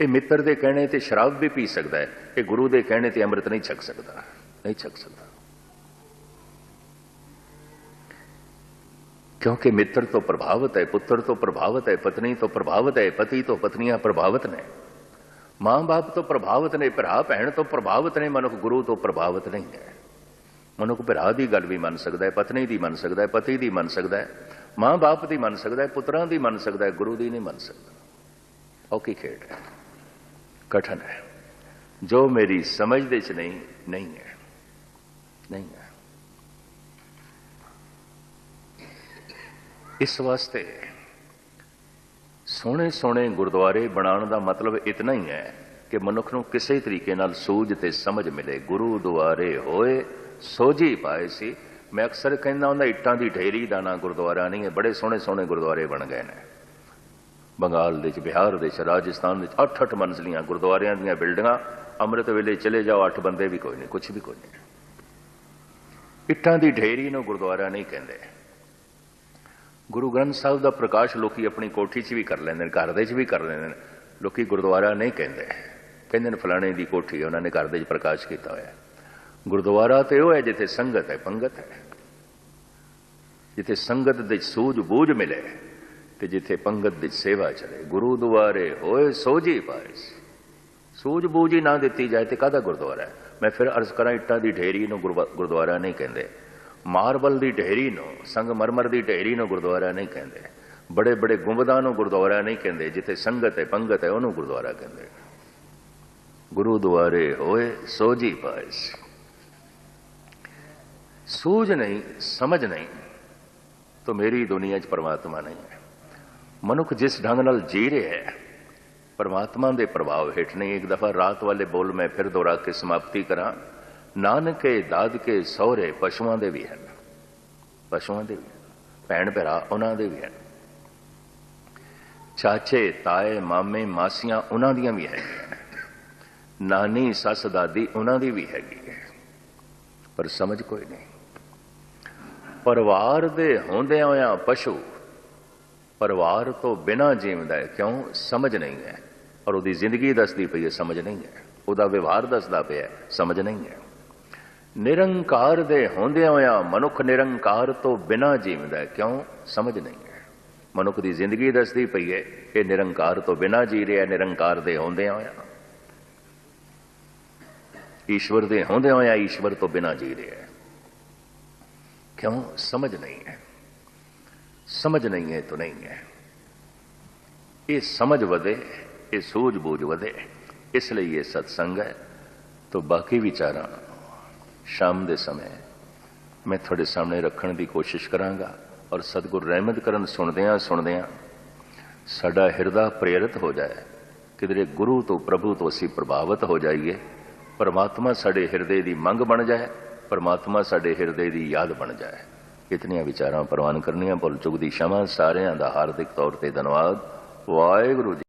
ਇਹ ਮਿੱਤਰ ਦੇ ਕਹਿਣੇ ਤੇ ਸ਼ਰਾਬ ਵੀ ਪੀ ਸਕਦਾ ਹੈ। ਇਹ ਗੁਰੂ ਦੇ ਕਹਿਣੇ ਤੇ ਅੰਮ੍ਰਿਤ ਨਹੀਂ ਛਕ ਸਕਦਾ। ਨਹੀਂ ਛਕ ਸਕਦਾ। ਕਿਉਂਕਿ ਮਿੱਤਰ ਤੋਂ ਪ੍ਰਭਾਵਿਤ ਹੈ, ਪੁੱਤਰ ਤੋਂ ਪ੍ਰਭਾਵਿਤ ਹੈ, ਪਤਨੀ ਤੋਂ ਪ੍ਰਭਾਵਿਤ ਹੈ, ਪਤੀ ਤੋਂ ਪਤਨੀਆਂ ਪ੍ਰਭਾਵਿਤ ਨੇ। ਮਾਂ-ਬਾਪ ਤੋਂ ਪ੍ਰਭਾਵਿਤ ਨੇ ਭਰਾ ਭੈਣ ਤੋਂ ਪ੍ਰਭਾਵਿਤ ਨੇ, ਮਨੁੱਖ ਗੁਰੂ ਤੋਂ ਪ੍ਰਭਾਵਿਤ ਨਹੀਂ ਹੈ। ਮਨੁੱਖ ਭਰਾ ਦੀ ਗੱਲ ਵੀ ਮੰਨ ਸਕਦਾ ਹੈ, ਪਤਨੀ ਦੀ ਮੰਨ ਸਕਦਾ ਹੈ, ਪਤੀ ਦੀ ਮੰਨ ਸਕਦਾ ਹੈ, ਮਾਂ-ਬਾਪ ਦੀ ਮੰਨ ਸਕਦਾ ਹੈ, ਪੁੱਤਰਾਂ ਦੀ ਮੰਨ ਸਕਦਾ ਹੈ, ਗੁਰੂ ਦੀ ਨਹੀਂ ਮੰਨ ਸਕਦਾ। ਔਖੀ ਖੇਡ ਹੈ, ਕਠਨ ਹੈ। ਜੋ ਮੇਰੀ ਸਮਝ ਦੇ ਚ ਨਹੀਂ ਨਹੀਂ ਹੈ ਨਹੀਂ ਹੈ। ਇਸ ਵਾਸਤੇ ਸੋਹਣੇ ਸੋਹਣੇ ਗੁਰਦੁਆਰੇ ਬਣਾਉਣ ਦਾ ਮਤਲਬ ਇਤਨਾ ਹੀ ਹੈ ਕਿ ਮਨੁੱਖ ਨੂੰ ਕਿਸੇ ਤਰੀਕੇ ਨਾਲ ਸੂਝ ਤੇ ਸਮਝ ਮਿਲੇ, ਗੁਰੂ ਦੁਆਰੇ ਹੋਏ ਸੋਝੀ ਪਾਏ ਸੀ। ਮੈਂ ਅਕਸਰ ਕਹਿੰਦਾ ਹੁੰਦਾ, ਇੱਟਾਂ ਦੀ ਢੇਰੀ ਦਾ ਨਾਂ ਗੁਰਦੁਆਰਾ ਨਹੀਂ ਹੈ, ਬੜੇ ਸੋਹਣੇ ਸੋਹਣੇ ਗੁਰਦੁਆਰੇ ਬਣ ਗਏ ਨੇ। ਬੰਗਾਲ ਦੇ ਵਿੱਚ, ਬਿਹਾਰ ਦੇ ਚ ਰਾਜਸਥਾਨ ਵਿੱਚ ਚ ਅੱਠ ਅੱਠ ਮੰਜ਼ਲੀਆਂ ਗੁਰਦੁਆਰਿਆਂ ਦੀਆਂ ਬਿਲਡਿੰਗਾਂ, ਅੰਮ੍ਰਿਤ ਵੇਲੇ ਚਲੇ ਜਾਓ, ਅੱਠ ਬੰਦੇ ਵੀ ਕੋਈ ਨਹੀਂ ਕੁਝ ਵੀ ਕੋਈ ਨਹੀਂ। ਇੱਟਾਂ ਦੀ ਢੇਰੀ ਨੂੰ ਗੁਰਦੁਆਰਾ ਨਹੀਂ ਕਹਿੰਦੇ। ਗੁਰੂ ਗ੍ਰੰਥ ਸਾਹਿਬ ਦਾ ਪ੍ਰਕਾਸ਼ ਲੋਕੀ ਆਪਣੀ ਕੋਠੀ 'ਚ ਵੀ ਕਰ ਲੈਂਦੇ ਨੇ, ਘਰ ਦੇ 'ਚ ਵੀ ਕਰ ਲੈਂਦੇ ਨੇ। ਲੋਕੀ ਗੁਰਦੁਆਰਾ ਨਹੀਂ ਕਹਿੰਦੇ। ਕਹਿੰਦੇ ਨੇ, ਫਲਾਣੇ ਦੀ ਕੋਠੀ ਉਹਨਾਂ ਨੇ ਘਰ ਦੇ 'ਚ ਪ੍ਰਕਾਸ਼ ਕੀਤਾ ਹੋਇਆ ਗੁਰਦੁਆਰਾ ਤੇ ਉਹ ਹੈ ਜਿੱਥੇ ਸੰਗਤ ਹੈ, ਪੰਗਤ ਹੈ। ਜਿੱਥੇ ਸੰਗਤ ਦੇ ਸੂਝ ਬੂਝ ਮਿਲੇ ਤੇ ਜਿੱਥੇ ਪੰਗਤ ਦੀ ਸੇਵਾ ਚਲੇ। ਗੁਰੂ ਦੁਆਰੇ ਹੋਏ ਸੋਝੀ ਪਾਏ ਸੂਝ ਬੂਝ ਹੀ ਨਾ ਦਿੱਤੀ ਜਾਏ ਤੇ ਕਾਹਦਾ ਗੁਰਦੁਆਰਾ ਹੈ? ਮੈਂ ਫਿਰ ਅਰਜ਼ ਕਰਾਂ, ਇੱਟਾਂ ਦੀ ਢੇਰੀ ਨੂੰ ਗੁਰਵਾ- ਗੁਰਦੁਆਰਾ ਨਹੀਂ ਕਹਿੰਦੇ। ਮਾਰਬਲ ਦੀ ਢੇਰੀ ਨੂੰ, ਸੰਗਮਰਮਰ ਦੀ ਢੇਰੀ ਨੂੰ ਗੁਰਦੁਆਰਾ ਨਹੀਂ ਕਹਿੰਦੇ। ਬੜੇ ਬੜੇ ਗੁੰਬਦਾਂ ਨੂੰ ਗੁਰਦੁਆਰਾ ਨਹੀਂ ਕਹਿੰਦੇ, ਜਿੱਥੇ ਸੰਗਤ ਹੈ, ਪੰਗਤ ਹੈ, ਉਹਨੂੰ ਗੁਰਦੁਆਰਾ ਕਹਿੰਦੇ। ਗੁਰੂ ਦੁਆਰੇ ਹੋਏ ਸੋਝੀ ਪਾਏ ਸੂਝ ਨਹੀਂ, ਸਮਝ ਨਹੀਂ ਤਾਂ ਮੇਰੀ ਦੁਨੀਆ 'ਚ ਪਰਮਾਤਮਾ ਨਹੀਂ ਹੈ। ਮਨੁੱਖ ਜਿਸ ਢੰਗ ਨਾਲ ਜੀ ਰਿਹਾ ਹੈ, ਪਰਮਾਤਮਾ ਦੇ ਪ੍ਰਭਾਵ ਹੇਠ ਨਹੀਂ। ਇੱਕ ਦਫਾ ਰਾਤ ਵਾਲੇ ਬੋਲ ਮੈਂ ਫਿਰ ਦੁਹਰਾ ਕੇ ਸਮਾਪਤੀ ਕਰਾਂ। ਨਾਨਕੇ, ਦਾਦਕੇ, ਸਹੁਰੇ ਪਸ਼ੂਆਂ ਦੇ ਵੀ ਹਨ। ਪਸ਼ੂਆਂ ਦੇ ਵੀ ਭੈਣ ਭਰਾ ਉਹਨਾਂ ਦੇ ਵੀ ਹਨ। ਚਾਚੇ, ਤਾਏ, ਮਾਮੇ, ਮਾਸੀਆਂ ਉਹਨਾਂ ਦੀਆਂ ਵੀ ਹੈਗੀਆਂ ਨਾਨੀ, ਸੱਸ, ਦਾਦੀ ਉਹਨਾਂ ਦੀ ਵੀ ਹੈਗੀ ਹੈ। ਪਰ ਸਮਝ ਕੋਈ ਨਹੀਂ। ਪਰਿਵਾਰ ਦੇ ਹੁੰਦਿਆਂ ਹੋਇਆਂ ਪਸ਼ੂ ਪਰਿਵਾਰ ਤੋਂ ਬਿਨਾਂ ਜੀਵਦਾ ਹੈ, ਕਿਉਂ? ਸਮਝ ਨਹੀਂ ਹੈ। ਔਰ ਉਹਦੀ ਜ਼ਿੰਦਗੀ ਦੱਸਦੀ ਪਈ ਹੈ, ਸਮਝ ਨਹੀਂ ਹੈ। ਉਹਦਾ ਵਿਵਹਾਰ ਦੱਸਦਾ ਪਿਆ ਸਮਝ ਨਹੀਂ ਹੈ। ਨਿਰੰਕਾਰ ਦੇ ਹੁੰਦਿਆਂ ਹੋਇਆਂ ਮਨੁੱਖ ਨਿਰੰਕਾਰ ਤੋਂ ਬਿਨਾਂ ਜੀਵਦਾ ਹੈ, ਕਿਉਂ? ਸਮਝ ਨਹੀਂ ਹੈ। ਮਨੁੱਖ ਦੀ ਜ਼ਿੰਦਗੀ ਦੱਸਦੀ ਪਈ ਹੈ ਇਹ ਨਿਰੰਕਾਰ ਤੋਂ ਬਿਨਾਂ ਜੀ ਰਿਹਾ ਨਿਰੰਕਾਰ ਦੇ ਹੁੰਦਿਆਂ ਹੋਇਆਂ। ਈਸ਼ਵਰ ਦੇ ਹੁੰਦਿਆਂ ਹੋਇਆਂ ਈਸ਼ਵਰ ਤੋਂ ਬਿਨਾਂ ਜੀ ਰਿਹਾ ਹੈ ਕਿਉਂ? ਸਮਝ ਨਹੀਂ ਹੈ। ਸਮਝ ਨਹੀਂ ਹੈ ਤਾਂ ਨਹੀਂ ਹੈ। ਇਹ ਸਮਝ ਵਧੇ, ਇਹ ਸੂਝ ਬੂਝ ਵਧੇ। ਇਸ ਲਈ ਇਹ ਸਤਸੰਗ ਹੈ। ਤਾਂ ਬਾਕੀ ਵਿਚਾਰਾਂ ਸ਼ਾਮ ਦੇ ਸਮੇਂ ਮੈਂ ਤੁਹਾਡੇ ਸਾਹਮਣੇ ਰੱਖਣ ਦੀ ਕੋਸ਼ਿਸ਼ ਕਰਾਂਗਾ ਔਰ ਸਤਿਗੁਰ ਰਹਿਮਤ ਕਰਨ ਸੁਣਦਿਆਂ ਸੁਣਦਿਆਂ ਸਾਡਾ ਹਿਰਦਾ ਪ੍ਰੇਰਿਤ ਹੋ ਜਾਏ। ਕਿਧਰੇ ਗੁਰੂ ਤੋਂ ਪ੍ਰਭੂ ਤੋਂ ਅਸੀਂ ਪ੍ਰਭਾਵਿਤ ਹੋ ਜਾਈਏ, ਪਰਮਾਤਮਾ ਸਾਡੇ ਹਿਰਦੇ ਦੀ ਮੰਗ ਬਣ ਜਾਏ। ਪਰਮਾਤਮਾ ਸਾਡੇ ਹਿਰਦੇ ਦੀ ਯਾਦ ਬਣ ਜਾਏ। ਇਤਨੀਆਂ ਵਿਚਾਰਾਂ ਪ੍ਰਵਾਨ ਕਰਨੀਆਂ ਭੁੱਲ ਚੁੱਕ ਦੀ ਸ਼ਮਾ ਸਾਰਿਆਂ ਦਾ ਹਾਰਦਿਕ ਤੌਰ ਤੇ ਧੰਨਵਾਦ। ਵਾਹਿਗੁਰੂ ਜੀ